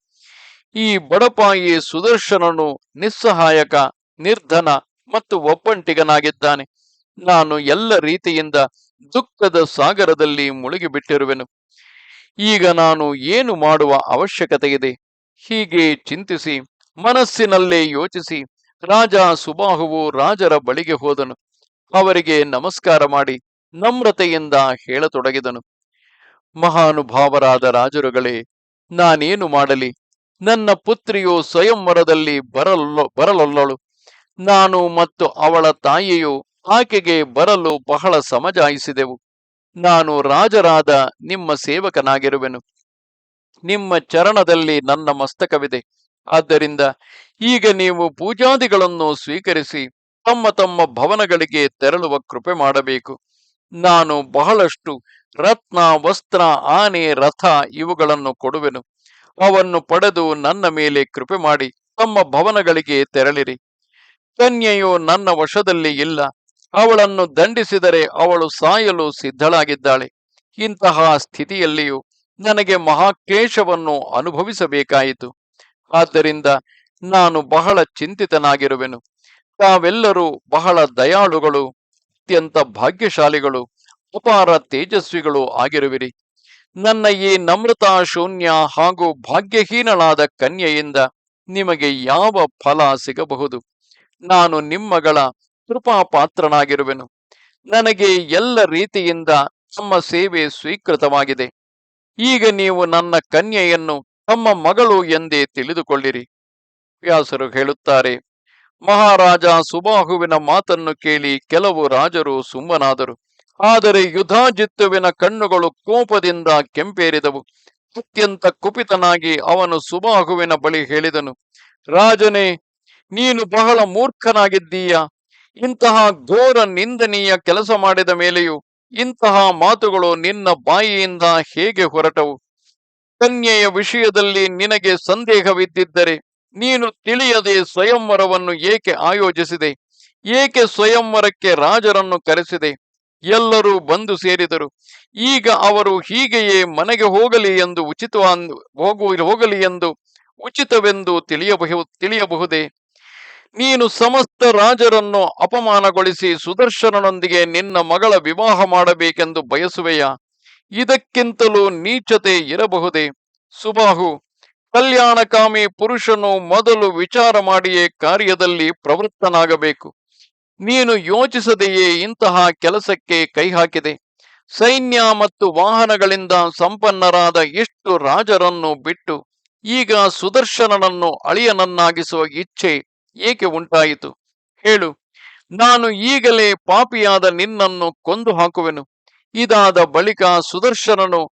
ಈ ಬಡಪಾಯಿ ಸುದರ್ಶನನು ನಿಸ್ಸಹಾಯಕ, ನಿರ್ಧನ ಮತ್ತು ಒಪ್ಪಂಟಿಗನಾಗಿದ್ದಾನೆ. ನಾನು ಎಲ್ಲ ರೀತಿಯಿಂದ ದುಃಖದ ಸಾಗರದಲ್ಲಿ ಮುಳುಗಿಬಿಟ್ಟಿರುವೆನು. ಈಗ ನಾನು ಏನು ಮಾಡುವ ಅವಶ್ಯಕತೆ ಇದೆ? ಹೀಗೆ ಚಿಂತಿಸಿ, ಮನಸ್ಸಿನಲ್ಲೇ ಯೋಚಿಸಿ, ರಾಜ ಸುಬಾಹುವು ರಾಜರ ಬಳಿಗೆ ಹೋದನು. ಅವರಿಗೆ ನಮಸ್ಕಾರ ಮಾಡಿ ನಮ್ರತೆಯಿಂದ ಹೇಳತೊಡಗಿದನು. ಮಹಾನುಭಾವರಾದ ರಾಜರುಗಳೇ, ನಾನೇನು ಮಾಡಲಿ? ನನ್ನ ಪುತ್ರಿಯು ಸ್ವಯಂವರದಲ್ಲಿ ಬರಲೊ, ಬರಲೊಲ್ಲಳು. ನಾನು ಮತ್ತು ಅವಳ ತಾಯಿಯು ಆಕೆಗೆ ಬರಲು ಬಹಳ ಸಮಜಾಯಿಸಿದೆವು. ನಾನು ರಾಜರಾದ ನಿಮ್ಮ ಸೇವಕನಾಗಿರುವೆನು. ನಿಮ್ಮ ಚರಣದಲ್ಲಿ ನನ್ನ ಮಸ್ತಕವಿದೆ. ಆದ್ದರಿಂದ ಈಗ ನೀವು ಪೂಜಾದಿಗಳನ್ನು ಸ್ವೀಕರಿಸಿ, ತಮ್ಮ ತಮ್ಮ ಭವನಗಳಿಗೆ ತೆರಳುವ ಕೃಪೆ ಮಾಡಬೇಕು. ನಾನು ಬಹಳಷ್ಟು ರತ್ನ, ವಸ್ತ್ರ, ಆನೆ, ರಥ ಇವುಗಳನ್ನು ಕೊಡುವೆನು. ಅವನ್ನು ಪಡೆದು ನನ್ನ ಮೇಲೆ ಕೃಪೆ ಮಾಡಿ, ತಮ್ಮ ಭವನಗಳಿಗೆ ತೆರಳಿರಿ. ಕನ್ಯೆಯು ನನ್ನ ವಶದಲ್ಲಿ ಇಲ್ಲ. ಅವಳನ್ನು ದಂಡಿಸಿದರೆ ಅವಳು ಸಾಯಲು ಸಿದ್ಧಳಾಗಿದ್ದಾಳೆ. ಇಂತಹ ಸ್ಥಿತಿಯಲ್ಲಿಯೂ ನನಗೆ ಮಹಾಕ್ಲೇಶವನ್ನು ಅನುಭವಿಸಬೇಕಾಯಿತು. ಆದ್ದರಿಂದ ನಾನು ಬಹಳ ಚಿಂತಿತನಾಗಿರುವೆನು. ತಾವೆಲ್ಲರೂ ಬಹಳ ದಯಾಳುಗಳು. ಅತ್ಯಂತ ಭಾಗ್ಯಶಾಲಿಗಳು, ಅಪಾರ ತೇಜಸ್ವಿಗಳು ಆಗಿರುವಿರಿ. ನನ್ನ ಈ ನಮ್ರತಾ ಶೂನ್ಯ ಹಾಗೂ ಭಾಗ್ಯಹೀನಳಾದ ಕನ್ಯೆಯಿಂದ ನಿಮಗೆ ಯಾವ ಫಲ ಸಿಗಬಹುದು? ನಾನು ನಿಮ್ಮಗಳ ಕೃಪಾ ಪಾತ್ರನಾಗಿರುವೆನು ನನಗೆ ಎಲ್ಲ ರೀತಿಯಿಂದ ತಮ್ಮ ಸೇವೆ ಸ್ವೀಕೃತವಾಗಿದೆ. ಈಗ ನೀವು ನನ್ನ ಕನ್ಯೆಯನ್ನು ತಮ್ಮ ಮಗಳು ಎಂದೇ ತಿಳಿದುಕೊಳ್ಳಿರಿ. ವ್ಯಾಸರು ಹೇಳುತ್ತಾರೆ ಮಹಾರಾಜ ಸುಬಾಹುವಿನ ಮಾತನ್ನು ಕೇಳಿ ಕೆಲವು ರಾಜರು ಸುಮ್ಮನಾದರು. ಆದರೆ ಯುಧಾಜಿತ್ತುವಿನ ಕಣ್ಣುಗಳು ಕೋಪದಿಂದ ಕೆಂಪೇರಿದವು. ಅತ್ಯಂತ ಕುಪಿತನಾಗಿ ಅವನು ಸುಬಾಹುವಿನ ಬಳಿ ಹೇಳಿದನು, ರಾಜನೇ, ನೀನು ಬಹಳ ಮೂರ್ಖನಾಗಿದ್ದೀಯ? ಇಂತಹ ಘೋರ ನಿಂದನೀಯ ಕೆಲಸ ಮಾಡಿದ ಮೇಲೆಯೂ ಇಂತಹ ಮಾತುಗಳು ನಿನ್ನ ಬಾಯಿಯಿಂದ ಹೇಗೆ ಹೊರಟವು? ಕನ್ಯೆಯ ವಿಷಯದಲ್ಲಿ ನಿನಗೆ ಸಂದೇಹವಿದ್ದಿದ್ದರೆ ನೀನು ತಿಳಿಯದೆ ಸ್ವಯಂವರವನ್ನು ಏಕೆ ಆಯೋಜಿಸಿದೆ? ಏಕೆ ಸ್ವಯಂವರಕ್ಕೆ ರಾಜರನ್ನು ಕರೆಸಿದೆ? ಎಲ್ಲರೂ ಬಂದು ಸೇರಿದರು. ಈಗ ಅವರು ಹೀಗೆಯೇ ಮನೆಗೆ ಹೋಗಲಿ ಎಂದು ಉಚಿತ ಹೋಗು ಹೋಗಲಿ ಎಂದು ಉಚಿತವೆಂದು ತಿಳಿಯಬಹು ತಿಳಿಯಬಹುದೇ? ನೀನು ಸಮಸ್ತ ರಾಜರನ್ನು ಅಪಮಾನಗೊಳಿಸಿ ಸುದರ್ಶನನೊಂದಿಗೆ ನಿನ್ನ ಮಗಳ ವಿವಾಹ ಮಾಡಬೇಕೆಂದು ಬಯಸುವೆಯಾ? ಇದಕ್ಕಿಂತಲೂ ನೀಚತೆ ಇರಬಹುದೇ? ಸುಬಾಹು. ಕಲ್ಯಾಣಕಾಮಿ ಪುರುಷನು ಮೊದಲು ವಿಚಾರ ಮಾಡಿಯೇ ಕಾರ್ಯದಲ್ಲಿ ಪ್ರವೃತ್ತನಾಗಬೇಕು. ನೀನು ಯೋಚಿಸದೆಯೇ ಇಂತಹ ಕೆಲಸಕ್ಕೆ ಕೈ ಹಾಕಿದೆ. ಸೈನ್ಯ ಮತ್ತು ವಾಹನಗಳಿಂದ ಸಂಪನ್ನರಾದ ಎಷ್ಟು ರಾಜರನ್ನು ಬಿಟ್ಟು ಈಗ ಸುದರ್ಶನನನ್ನು ಅಳಿಯನನ್ನಾಗಿಸುವ ಇಚ್ಛೆ ಏಕೆ ಉಂಟಾಯಿತು? ಹೇಳು. ನಾನು ಈಗಲೇ ಪಾಪಿಯಾದ ನಿನ್ನನ್ನು ಕೊಂದು ಹಾಕುವೆನು. ಇದಾದ ಬಳಿಕ ಸುದರ್ಶನನು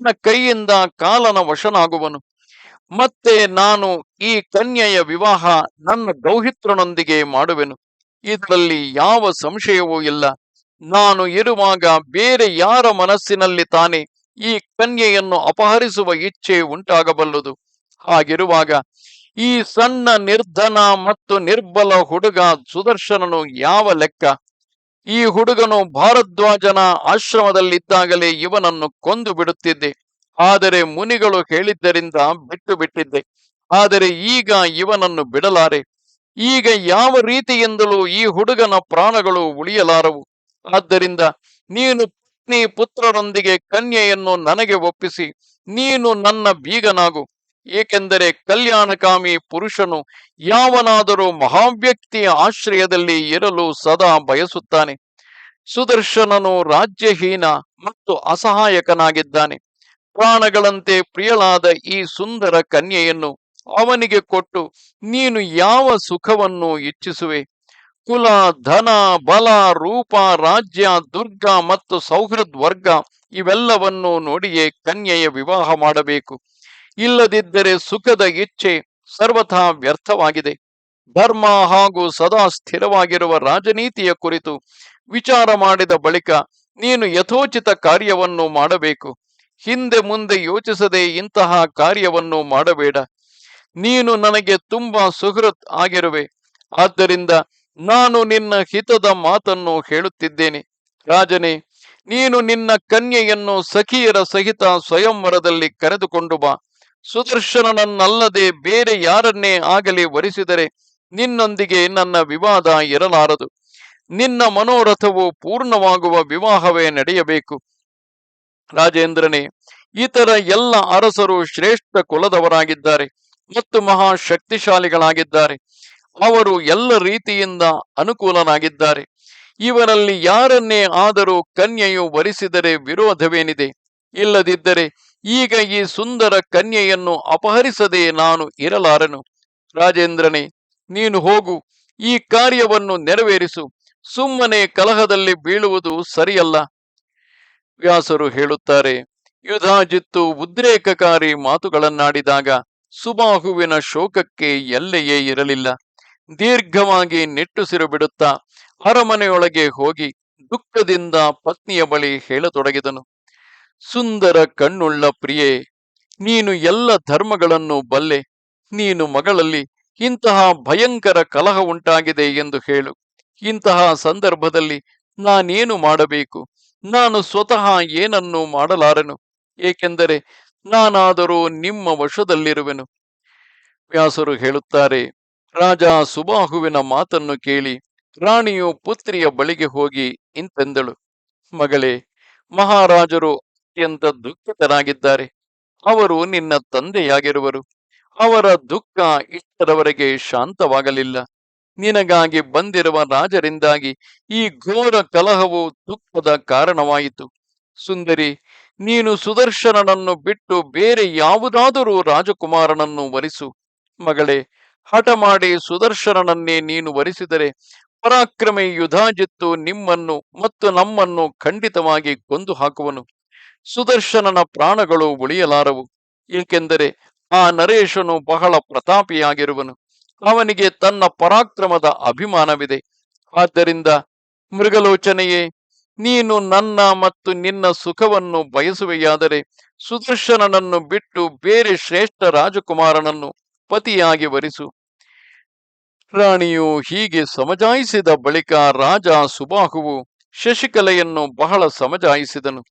ನನ್ನ ಕೈಯಿಂದ ಕಾಲನ ವಶನಾಗುವನು. ಮತ್ತೆ ನಾನು ಈ ಕನ್ಯೆಯ ವಿವಾಹ ನನ್ನ ಗೌಹಿತ್ರನೊಂದಿಗೆ ಮಾಡುವೆನು. ಇದರಲ್ಲಿ ಯಾವ ಸಂಶಯವೂ ಇಲ್ಲ. ನಾನು ಇರುವಾಗ ಬೇರೆ ಯಾರ ಮನಸ್ಸಿನಲ್ಲಿ ತಾನೇ ಈ ಕನ್ಯೆಯನ್ನು ಅಪಹರಿಸುವ ಇಚ್ಛೆ ಉಂಟಾಗಬಲ್ಲದು. ಹಾಗಿರುವಾಗ ಈ ಸಣ್ಣ ನಿರ್ಧನ ಮತ್ತು ನಿರ್ಬಲ ಹುಡುಗ ಸುದರ್ಶನನು ಯಾವ ಲೆಕ್ಕ? ಈ ಹುಡುಗನು ಭಾರದ್ವಾಜನ ಆಶ್ರಮದಲ್ಲಿದ್ದಾಗಲೇ ಇವನನ್ನು ಕೊಂದು ಬಿಡುತ್ತಿದ್ದೆ. ಆದರೆ ಮುನಿಗಳು ಹೇಳಿದ್ದರಿಂದ ಬಿಟ್ಟು ಬಿಟ್ಟಿದ್ದೆ. ಆದರೆ ಈಗ ಇವನನ್ನು ಬಿಡಲಾರೆ. ಈಗ ಯಾವ ರೀತಿಯಿಂದಲೂ ಈ ಹುಡುಗನ ಪ್ರಾಣಗಳು ಉಳಿಯಲಾರವು. ಆದ್ದರಿಂದ ನೀನು ಪತ್ನಿ ಪುತ್ರರೊಂದಿಗೆ ಕನ್ಯೆಯನ್ನು ನನಗೆ ಒಪ್ಪಿಸಿ. ನೀನು ನನ್ನ ಬೀಗನಾಗು. ಏಕೆಂದರೆ ಕಲ್ಯಾಣಕಾಮಿ ಪುರುಷನು ಯಾವನಾದರೂ ಮಹಾವ್ಯಕ್ತಿಯ ಆಶ್ರಯದಲ್ಲಿ ಇರಲು ಸದಾ ಬಯಸುತ್ತಾನೆ. ಸುದರ್ಶನನು ರಾಜ್ಯಹೀನ ಮತ್ತು ಅಸಹಾಯಕನಾಗಿದ್ದಾನೆ. ಪ್ರಾಣಗಳಂತೆ ಪ್ರಿಯಳಾದ ಈ ಸುಂದರ ಕನ್ಯೆಯನ್ನು ಅವನಿಗೆ ಕೊಟ್ಟು, ನೀನು ಯಾವ ಸುಖವನ್ನು ಇಚ್ಛಿಸುವೆ ಕುಲ, ಧನ, ಬಲ, ರೂಪ, ರಾಜ್ಯ, ದುರ್ಗ ಮತ್ತು ಸೌಹೃದ್ ವರ್ಗ ಇವೆಲ್ಲವನ್ನು ನೋಡಿಯೇ ಕನ್ಯೆಯ ವಿವಾಹ ಮಾಡಬೇಕು. ಇಲ್ಲದಿದ್ದರೆ ಸುಖದ ಇಚ್ಛೆ ಸರ್ವಥಾ ವ್ಯರ್ಥವಾಗಿದೆ. ಧರ್ಮ ಹಾಗೂ ಸದಾ ಸ್ಥಿರವಾಗಿರುವ ರಾಜನೀತಿಯ ಕುರಿತು ವಿಚಾರ ಮಾಡಿದ ಬಳಿಕ ನೀನು ಯಥೋಚಿತ ಕಾರ್ಯವನ್ನು ಮಾಡಬೇಕು. ಹಿಂದೆ ಮುಂದೆ ಯೋಚಿಸದೆ ಇಂತಹ ಕಾರ್ಯವನ್ನು ಮಾಡಬೇಡ. ನೀನು ನನಗೆ ತುಂಬಾ ಸುಹೃತ್ ಆಗಿರುವೆ. ಆದ್ದರಿಂದ ನಾನು ನಿನ್ನ ಹಿತದ ಮಾತನ್ನು ಹೇಳುತ್ತಿದ್ದೇನೆ. ರಾಜನೇ, ನೀನು ನಿನ್ನ ಕನ್ಯೆಯನ್ನು ಸಖಿಯರ ಸಹಿತ ಸ್ವಯಂವರದಲ್ಲಿ ಕರೆದುಕೊಂಡು ಬಾ. ಸುದರ್ಶನನನ್ನಲ್ಲದೆ ಬೇರೆ ಯಾರನ್ನೇ ಆಗಲಿ ವರಿಸಿದರೆ ನಿನ್ನೊಂದಿಗೆ ನನ್ನ ವಿವಾದ ಇರಲಾರದು. ನಿನ್ನ ಮನೋರಥವು ಪೂರ್ಣವಾಗುವ ವಿವಾಹವೇ ನಡೆಯಬೇಕು. ರಾಜೇಂದ್ರನೇ, ಇತರ ಎಲ್ಲ ಅರಸರು ಶ್ರೇಷ್ಠ ಕುಲದವರಾಗಿದ್ದಾರೆ ಮತ್ತು ಮಹಾ ಶಕ್ತಿಶಾಲಿಗಳಾಗಿದ್ದಾರೆ. ಅವರು ಎಲ್ಲ ರೀತಿಯಿಂದ ಅನುಕೂಲನಾಗಿದ್ದಾರೆ. ಇವರಲ್ಲಿ ಯಾರನ್ನೇ ಆದರೂ ಕನ್ಯೆಯು ವರಿಸಿದರೆ ವಿರೋಧವೇನಿದೆ? ಇಲ್ಲದಿದ್ದರೆ ಈಗ ಈ ಸುಂದರ ಕನ್ಯೆಯನ್ನು ಅಪಹರಿಸದೆ ನಾನು ಇರಲಾರನು. ರಾಜೇಂದ್ರನೇ, ನೀನು ಹೋಗು, ಈ ಕಾರ್ಯವನ್ನು ನೆರವೇರಿಸು. ಸುಮ್ಮನೆ ಕಲಹದಲ್ಲಿ ಬೀಳುವುದು ಸರಿಯಲ್ಲ. ವ್ಯಾಸರು ಹೇಳುತ್ತಾರೆ, ಯುಧಾಜಿತ್ತು ಉದ್ರೇಕಕಾರಿ ಮಾತುಗಳನ್ನಾಡಿದಾಗ ಸುಬಾಹುವಿನ ಶೋಕಕ್ಕೆ ಎಲ್ಲೆಯೇ ಇರಲಿಲ್ಲ. ದೀರ್ಘವಾಗಿ ನಿಟ್ಟುಸಿರು ಬಿಡುತ್ತಾ ಅರಮನೆಯೊಳಗೆ ಹೋಗಿ ದುಃಖದಿಂದ ಪತ್ನಿಯ ಬಳಿ ಹೇಳತೊಡಗಿದನು. ಸುಂದರ ಕಣ್ಣುಳ್ಳ ಪ್ರಿಯೆ, ನೀನು ಎಲ್ಲ ಧರ್ಮಗಳನ್ನು ಬಲ್ಲೆ. ನೀನು ಮಗಳಲ್ಲಿ ಇಂತಹ ಭಯಂಕರ ಕಲಹ ಉಂಟಾಗಿದೆ ಎಂದು ಹೇಳು. ಇಂತಹ ಸಂದರ್ಭದಲ್ಲಿ ನಾನೇನು ಮಾಡಬೇಕು? ನಾನು ಸ್ವತಃ ಏನನ್ನು ಮಾಡಲಾರೆನು, ಏಕೆಂದರೆ ನಾನಾದರೂ ನಿಮ್ಮ ವಶದಲ್ಲಿರುವೆನು. ವ್ಯಾಸರು ಹೇಳುತ್ತಾರೆ, ರಾಜ ಸುಬಾಹುವಿನ ಮಾತನ್ನು ಕೇಳಿ, ರಾಣಿಯು ಪುತ್ರಿಯ ಬಳಿಗೆ ಹೋಗಿ ಇಂತೆಂದಳು. ಮಗಳೇ, ಮಹಾರಾಜರು ಅತ್ಯಂತ ದುಃಖಿತರಾಗಿದ್ದಾರೆ. ಅವರು ನಿನ್ನ ತಂದೆಯಾಗಿರುವರು. ಅವರ ದುಃಖ ಇಷ್ಟರವರೆಗೆ ಶಾಂತವಾಗಲಿಲ್ಲ. ನಿನಗಾಗಿ ಬಂದಿರುವ ರಾಜರಿಂದಾಗಿ ಈ ಘೋರ ಕಲಹವು ದುಃಖದ ಕಾರಣವಾಯಿತು. ಸುಂದರಿ, ನೀನು ಸುದರ್ಶನನನ್ನು ಬಿಟ್ಟು ಬೇರೆ ಯಾವುದಾದರೂ ರಾಜಕುಮಾರನನ್ನು ವರಿಸು. ಮಗಳೇ, ಹಠ ಮಾಡಿ ಸುದರ್ಶನನನ್ನೇ ನೀನು ವರಿಸಿದರೆ ಪರಾಕ್ರಮಿ ಯುಧಾಜಿತ್ತು ನಿಮ್ಮನ್ನು ಮತ್ತು ನಮ್ಮನ್ನು ಖಂಡಿತವಾಗಿ ಕೊಂದು ಹಾಕುವನು ಸುದರ್ಶನನ ಪ್ರಾಣಗಳು ಉಳಿಯಲಾರವು, ಏಕೆಂದರೆ ಆ ನರೇಶನು ಬಹಳ ಪ್ರತಾಪಿಯಾಗಿರುವನು. ಅವನಿಗೆ ತನ್ನ ಪರಾಕ್ರಮದ ಅಭಿಮಾನವಿದೆ. ಆದ್ದರಿಂದ ಮೃಗಲೋಚನೆಯೇ, ನೀನು ನನ್ನ ಮತ್ತು ನಿನ್ನ ಸುಖವನ್ನು ಬಯಸುವೆಯಾದರೆ ಸುದರ್ಶನನನ್ನು ಬಿಟ್ಟು ಬೇರೆ ಶ್ರೇಷ್ಠ ರಾಜಕುಮಾರನನ್ನು ಪತಿಯಾಗಿ ವರಿಸು. ರಾಣಿಯು ಹೀಗೆ ಸಮಜಾಯಿಸಿದ ಬಳಿಕ ರಾಜ ಸುಬಾಹುವು ಶಶಿಕಲೆಯನ್ನು ಬಹಳ ಸಮಜಾಯಿಸಿದನು.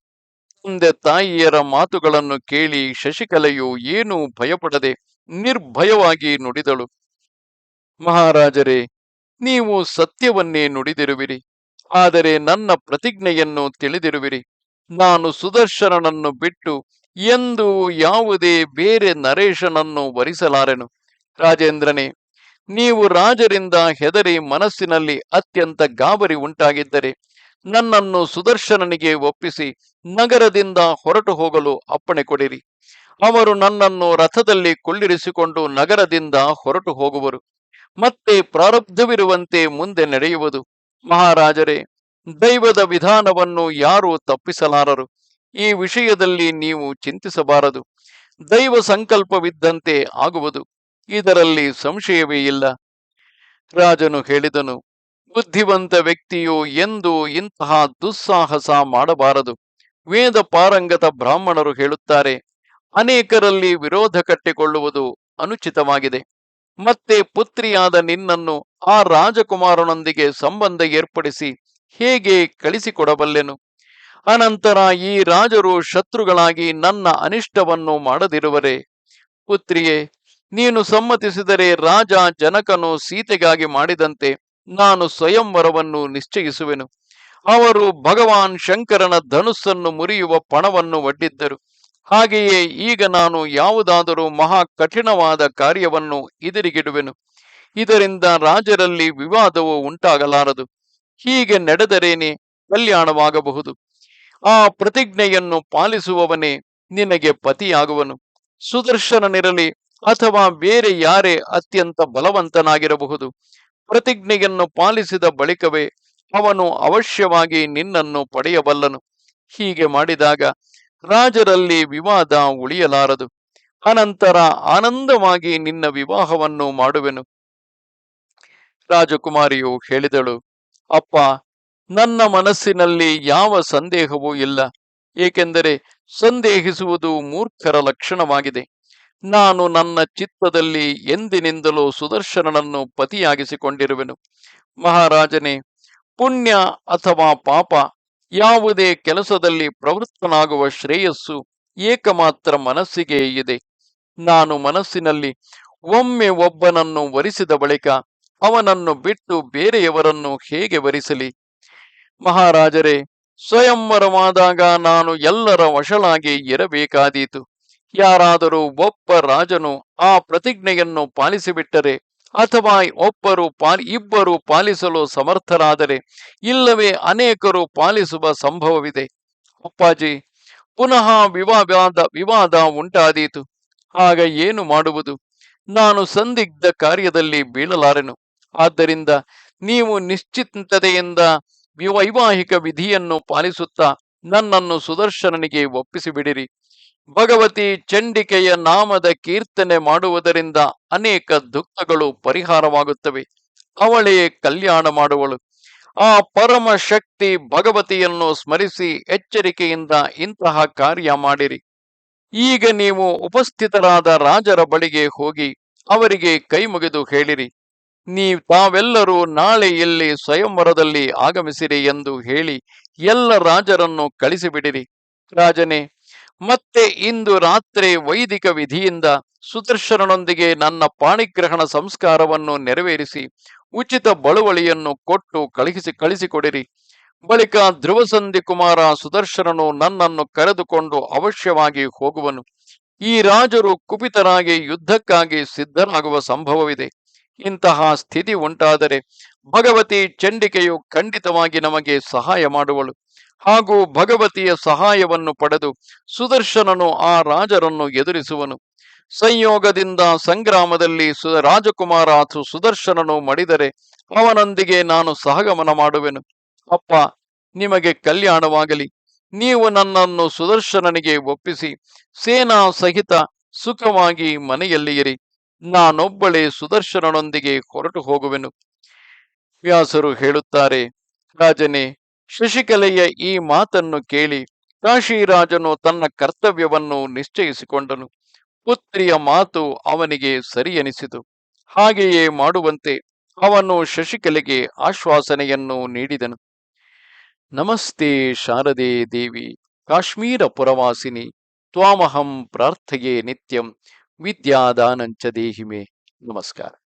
ತಂದೆ ತಾಯಿಯರ ಮಾತುಗಳನ್ನು ಕೇಳಿ ಶಶಿಕಲೆಯು ಏನೂ ಭಯಪಡದೆ ನಿರ್ಭಯವಾಗಿ ನುಡಿದಳು. ಮಹಾರಾಜರೇ, ನೀವು ಸತ್ಯವನ್ನೇ ನುಡಿದಿರುವಿರಿ, ಆದರೆ ನನ್ನ ಪ್ರತಿಜ್ಞೆಯನ್ನು ತಿಳಿದಿರುವಿರಿ. ನಾನು ಸುದರ್ಶನನನ್ನು ಬಿಟ್ಟು ಎಂದು ಯಾವುದೇ ಬೇರೆ ನರೇಶನನ್ನು ವರಿಸಲಾರೆನು. ರಾಜೇಂದ್ರನೇ, ನೀವು ರಾಜರಿಂದ ಹೆದರಿ ಮನಸ್ಸಿನಲ್ಲಿ ಅತ್ಯಂತ ಗಾಬರಿ ಉಂಟಾಗಿದ್ದರೆ, ನನ್ನನ್ನು ಸುದರ್ಶನನಿಗೆ ಒಪ್ಪಿಸಿ ನಗರದಿಂದ ಹೊರಟು ಹೋಗಲು ಅಪ್ಪಣೆ ಕೊಡಿರಿ. ಅವರು ನನ್ನನ್ನು ರಥದಲ್ಲಿ ಕುಳ್ಳಿರಿಸಿಕೊಂಡು ನಗರದಿಂದ ಹೊರಟು ಹೋಗುವರು. ಮತ್ತೆ ಪ್ರಾರಬ್ಧವಿರುವಂತೆ ಮುಂದೆ ನಡೆಯುವುದು. ಮಹಾರಾಜರೇ, ದೈವದ ವಿಧಾನವನ್ನು ಯಾರೂ ತಪ್ಪಿಸಲಾರರು. ಈ ವಿಷಯದಲ್ಲಿ ನೀವು ಚಿಂತಿಸಬಾರದು. ದೈವ ಸಂಕಲ್ಪವಿದ್ದಂತೆ ಆಗುವುದು. ಇದರಲ್ಲಿ ಸಂಶಯವೇ ಇಲ್ಲ. ರಾಜನು ಹೇಳಿದನು, ಬುದ್ಧಿವಂತ ವ್ಯಕ್ತಿಯು ಎಂದು ಇಂತಹ ದುಸ್ಸಾಹಸ ಮಾಡಬಾರದು. ವೇದ ಪಾರಂಗತ ಬ್ರಾಹ್ಮಣರು ಹೇಳುತ್ತಾರೆ, ಅನೇಕರಲ್ಲಿ ವಿರೋಧ ಕಟ್ಟಿಕೊಳ್ಳುವುದು ಅನುಚಿತವಾಗಿದೆ. ಮತ್ತೆ ಪುತ್ರಿಯಾದ ನಿನ್ನನ್ನು ಆ ರಾಜಕುಮಾರನೊಂದಿಗೆ ಸಂಬಂಧ ಏರ್ಪಡಿಸಿ ಹೇಗೆ ಕಳಿಸಿಕೊಡಬಲ್ಲೆನು? ಅನಂತರ ಈ ರಾಜರು ಶತ್ರುಗಳಾಗಿ ನನ್ನ ಅನಿಷ್ಟವನ್ನು ಮಾಡದಿರುವರೆ? ಪುತ್ರಿಯೇ, ನೀನು ಸಮ್ಮತಿಸಿದರೆ ರಾಜ ಜನಕನು ಸೀತೆಗಾಗಿ ಮಾಡಿದಂತೆ ನಾನು ಸ್ವಯಂವರವನ್ನು ನಿಶ್ಚಯಿಸುವೆನು. ಅವರು ಭಗವಾನ್ ಶಂಕರನ ಧನುಸ್ಸನ್ನು ಮುರಿಯುವ ಪಣವನ್ನು ಒಡ್ಡಿದ್ದರು. ಹಾಗೆಯೇ ಈಗ ನಾನು ಯಾವುದಾದರೂ ಮಹಾ ಕಠಿಣವಾದ ಕಾರ್ಯವನ್ನು ಎದುರಿಗಿಡುವೆನು. ಇದರಿಂದ ರಾಜರಲ್ಲಿ ವಿವಾದವು ಉಂಟಾಗಲಾರದು. ಹೀಗೆ ನಡೆದರೇನೆ ಕಲ್ಯಾಣವಾಗಬಹುದು. ಆ ಪ್ರತಿಜ್ಞೆಯನ್ನು ಪಾಲಿಸುವವನೇ ನಿನಗೆ ಪತಿಯಾಗುವನು. ಸುದರ್ಶನನಿರಲಿ ಅಥವಾ ಬೇರೆ ಯಾರೇ ಅತ್ಯಂತ ಬಲವಂತನಾಗಿರಬಹುದು. ಪ್ರತಿಜ್ಞೆಯನ್ನು ಪಾಲಿಸಿದ ಬಳಿಕವೇ ಅವನು ಅವಶ್ಯವಾಗಿ ನಿನ್ನನ್ನು ಪಡೆಯಬಲ್ಲನು ಹೀಗೆ ಮಾಡಿದಾಗ ರಾಜರಲ್ಲಿ ವಿವಾದ ಉಳಿಯಲಾರದು. ಅನಂತರ ಆನಂದವಾಗಿ ನಿನ್ನ ವಿವಾಹವನ್ನು ಮಾಡುವೆನು. ರಾಜಕುಮಾರಿಯು ಹೇಳಿದಳು, ಅಪ್ಪ, ನನ್ನ ಮನಸ್ಸಿನಲ್ಲಿ ಯಾವ ಸಂದೇಹವೂ ಇಲ್ಲ. ಏಕೆಂದರೆ ಸಂದೇಹಿಸುವುದು ಮೂರ್ಖರ ಲಕ್ಷಣವಾಗಿದೆ. ನಾನು ನನ್ನ ಚಿತ್ತದಲ್ಲಿ ಎಂದಿನಿಂದಲೂ ಸುದರ್ಶನನನ್ನು ಪತಿಯಾಗಿಸಿಕೊಂಡಿರುವೆನು. ಮಹಾರಾಜನೇ, ಪುಣ್ಯ ಅಥವಾ ಪಾಪ ಯಾವುದೇ ಕೆಲಸದಲ್ಲಿ ಪ್ರವೃತ್ತನಾಗುವ ಶ್ರೇಯಸ್ಸು ಏಕಮಾತ್ರ ಮನಸ್ಸಿಗೆ ಇದೆ. ನಾನು ಮನಸ್ಸಿನಲ್ಲಿ ಒಮ್ಮೆ ಒಬ್ಬನನ್ನು ವರಿಸಿದ ಬಳಿಕ ಅವನನ್ನು ಬಿಟ್ಟು ಬೇರೆಯವರನ್ನು ಹೇಗೆ ವರಿಸಲಿ? ಮಹಾರಾಜರೇ, ಸ್ವಯಂವರವಾದಾಗ ನಾನು ಎಲ್ಲರ ವಶಳಾಗಿ ಇರಬೇಕಾದೀತು. ಯಾರಾದರೂ ಒಬ್ಬ ರಾಜನು ಆ ಪ್ರತಿಜ್ಞೆಯನ್ನು ಪಾಲಿಸಿಬಿಟ್ಟರೆ ಅಥವಾ ಒಬ್ಬರು ಪಾಲ್, ಇಬ್ಬರು ಪಾಲಿಸಲು ಸಮರ್ಥರಾದರೆ ಇಲ್ಲವೇ ಅನೇಕರು ಪಾಲಿಸುವ ಸಂಭವವಿದೆ. ಅಪ್ಪಾಜಿ, ಪುನಃ ವಿವಾದ ವಿವಾದ ಉಂಟಾದೀತು. ಆಗ ಏನು ಮಾಡುವುದು? ನಾನು ಸಂದಿಗ್ಧ ಕಾರ್ಯದಲ್ಲಿ ಬೀಳಲಾರೆನು. ಆದ್ದರಿಂದ ನೀವು ನಿಶ್ಚಿತತೆಯಿಂದ ವೈವಾಹಿಕ ವಿಧಿಯನ್ನು ಪಾಲಿಸುತ್ತಾ ನನ್ನನ್ನು ಸುದರ್ಶನನಿಗೆ ಒಪ್ಪಿಸಿಬಿಡಿರಿ. ಭಗವತಿ ಚಂಡಿಕೆಯ ನಾಮದ ಕೀರ್ತನೆ ಮಾಡುವುದರಿಂದ ಅನೇಕ ದುಃಖಗಳು ಪರಿಹಾರವಾಗುತ್ತವೆ. ಅವಳೇ ಕಲ್ಯಾಣ ಮಾಡುವಳು. ಆ ಪರಮ ಶಕ್ತಿ ಭಗವತಿಯನ್ನು ಸ್ಮರಿಸಿ ಎಚ್ಚರಿಕೆಯಿಂದ ಇಂತಹ ಕಾರ್ಯ ಮಾಡಿರಿ. ಈಗ ನೀವು ಉಪಸ್ಥಿತರಾದ ರಾಜರ ಬಳಿಗೆ ಹೋಗಿ ಅವರಿಗೆ ಕೈ ಮುಗಿದು ಹೇಳಿರಿ. ನೀವು ತಾವೆಲ್ಲರೂ ನಾಳೆ ಇಲ್ಲಿ ಸ್ವಯಂವರದಲ್ಲಿ ಆಗಮಿಸಿರಿ ಎಂದು ಹೇಳಿ ಎಲ್ಲ ರಾಜರನ್ನು ಕಳಿಸಿಬಿಡಿರಿ. ರಾಜನೇ ಮತ್ತೆ ಇಂದು ರಾತ್ರಿ ವೈದಿಕ ವಿಧಿಯಿಂದ ಸುದರ್ಶನನೊಂದಿಗೆ ನನ್ನ ಪಾಣಿಗ್ರಹಣ ಸಂಸ್ಕಾರವನ್ನು ನೆರವೇರಿಸಿ ಉಚಿತ ಬಳುವಳಿಯನ್ನು ಕೊಟ್ಟು ಕಳುಹಿಸಿ ಕಳಿಸಿಕೊಡಿರಿ. ಬಳಿಕ ಧ್ರುವಸಂಧಿ ಕುಮಾರ ಸುದರ್ಶನನು ನನ್ನನ್ನು ಕರೆದುಕೊಂಡು ಅವಶ್ಯವಾಗಿ ಹೋಗುವನು. ಈ ರಾಜರು ಕುಪಿತರಾಗಿ ಯುದ್ಧಕ್ಕಾಗಿ ಸಿದ್ಧರಾಗುವ ಸಂಭವವಿದೆ. ಇಂತಹ ಸ್ಥಿತಿ ಉಂಟಾದರೆ ಭಗವತಿ ಚಂಡಿಕೆಯು ಖಂಡಿತವಾಗಿ ನಮಗೆ ಸಹಾಯ ಮಾಡುವಳು. ಹಾಗೂ ಭಗವತಿಯ ಸಹಾಯವನ್ನು ಪಡೆದು ಸುದರ್ಶನನು ಆ ರಾಜರನ್ನು ಎದುರಿಸುವನು. ಸಂಯೋಗದಿಂದ ಸಂಗ್ರಾಮದಲ್ಲಿ ಸು, ರಾಜಕುಮಾರ ಸುದರ್ಶನನು ಮಡಿದರೆ ಅವನೊಂದಿಗೆ ನಾನು ಸಹಗಮನ ಮಾಡುವೆನು. ಅಪ್ಪ, ನಿಮಗೆ ಕಲ್ಯಾಣವಾಗಲಿ. ನೀವು ನನ್ನನ್ನು ಸುದರ್ಶನನಿಗೆ ಒಪ್ಪಿಸಿ, ಸೇನಾ ಸಹಿತ ಸುಖವಾಗಿ ಮನೆಯಲ್ಲಿ ಇರಿ. ನಾನೊಬ್ಬಳೇ ಸುದರ್ಶನನೊಂದಿಗೆ ಹೊರಟು ಹೋಗುವೆನು. ವ್ಯಾಸರು ಹೇಳುತ್ತಾರೆ, ರಾಜನೇ ಶಶಿಕಲೆಯ ಈ ಮಾತನ್ನು ಕೇಳಿ ಕಾಶಿರಾಜನು ತನ್ನ ಕರ್ತವ್ಯವನ್ನು ನಿಶ್ಚಯಿಸಿಕೊಂಡನು. ಪುತ್ರಿಯ ಮಾತು ಅವನಿಗೆ ಸರಿಯನಿಸಿತು. ಹಾಗೆಯೇ ಮಾಡುವಂತೆ ಅವನು ಶಶಿಕಲೆಗೆ ಆಶ್ವಾಸನೆಯನ್ನು ನೀಡಿದನು. ನಮಸ್ತೆ ಶಾರದೆ ದೇವಿ, ಕಾಶ್ಮೀರ ಪುರವಾಸಿನಿ, ತ್ವಾಮಹಂ ಪ್ರಾರ್ಥೆಯೇ ನಿತ್ಯಂ, ವಿದ್ಯಾದಾನಂಚ ದೇಹಿಮೆ. ನಮಸ್ಕಾರ.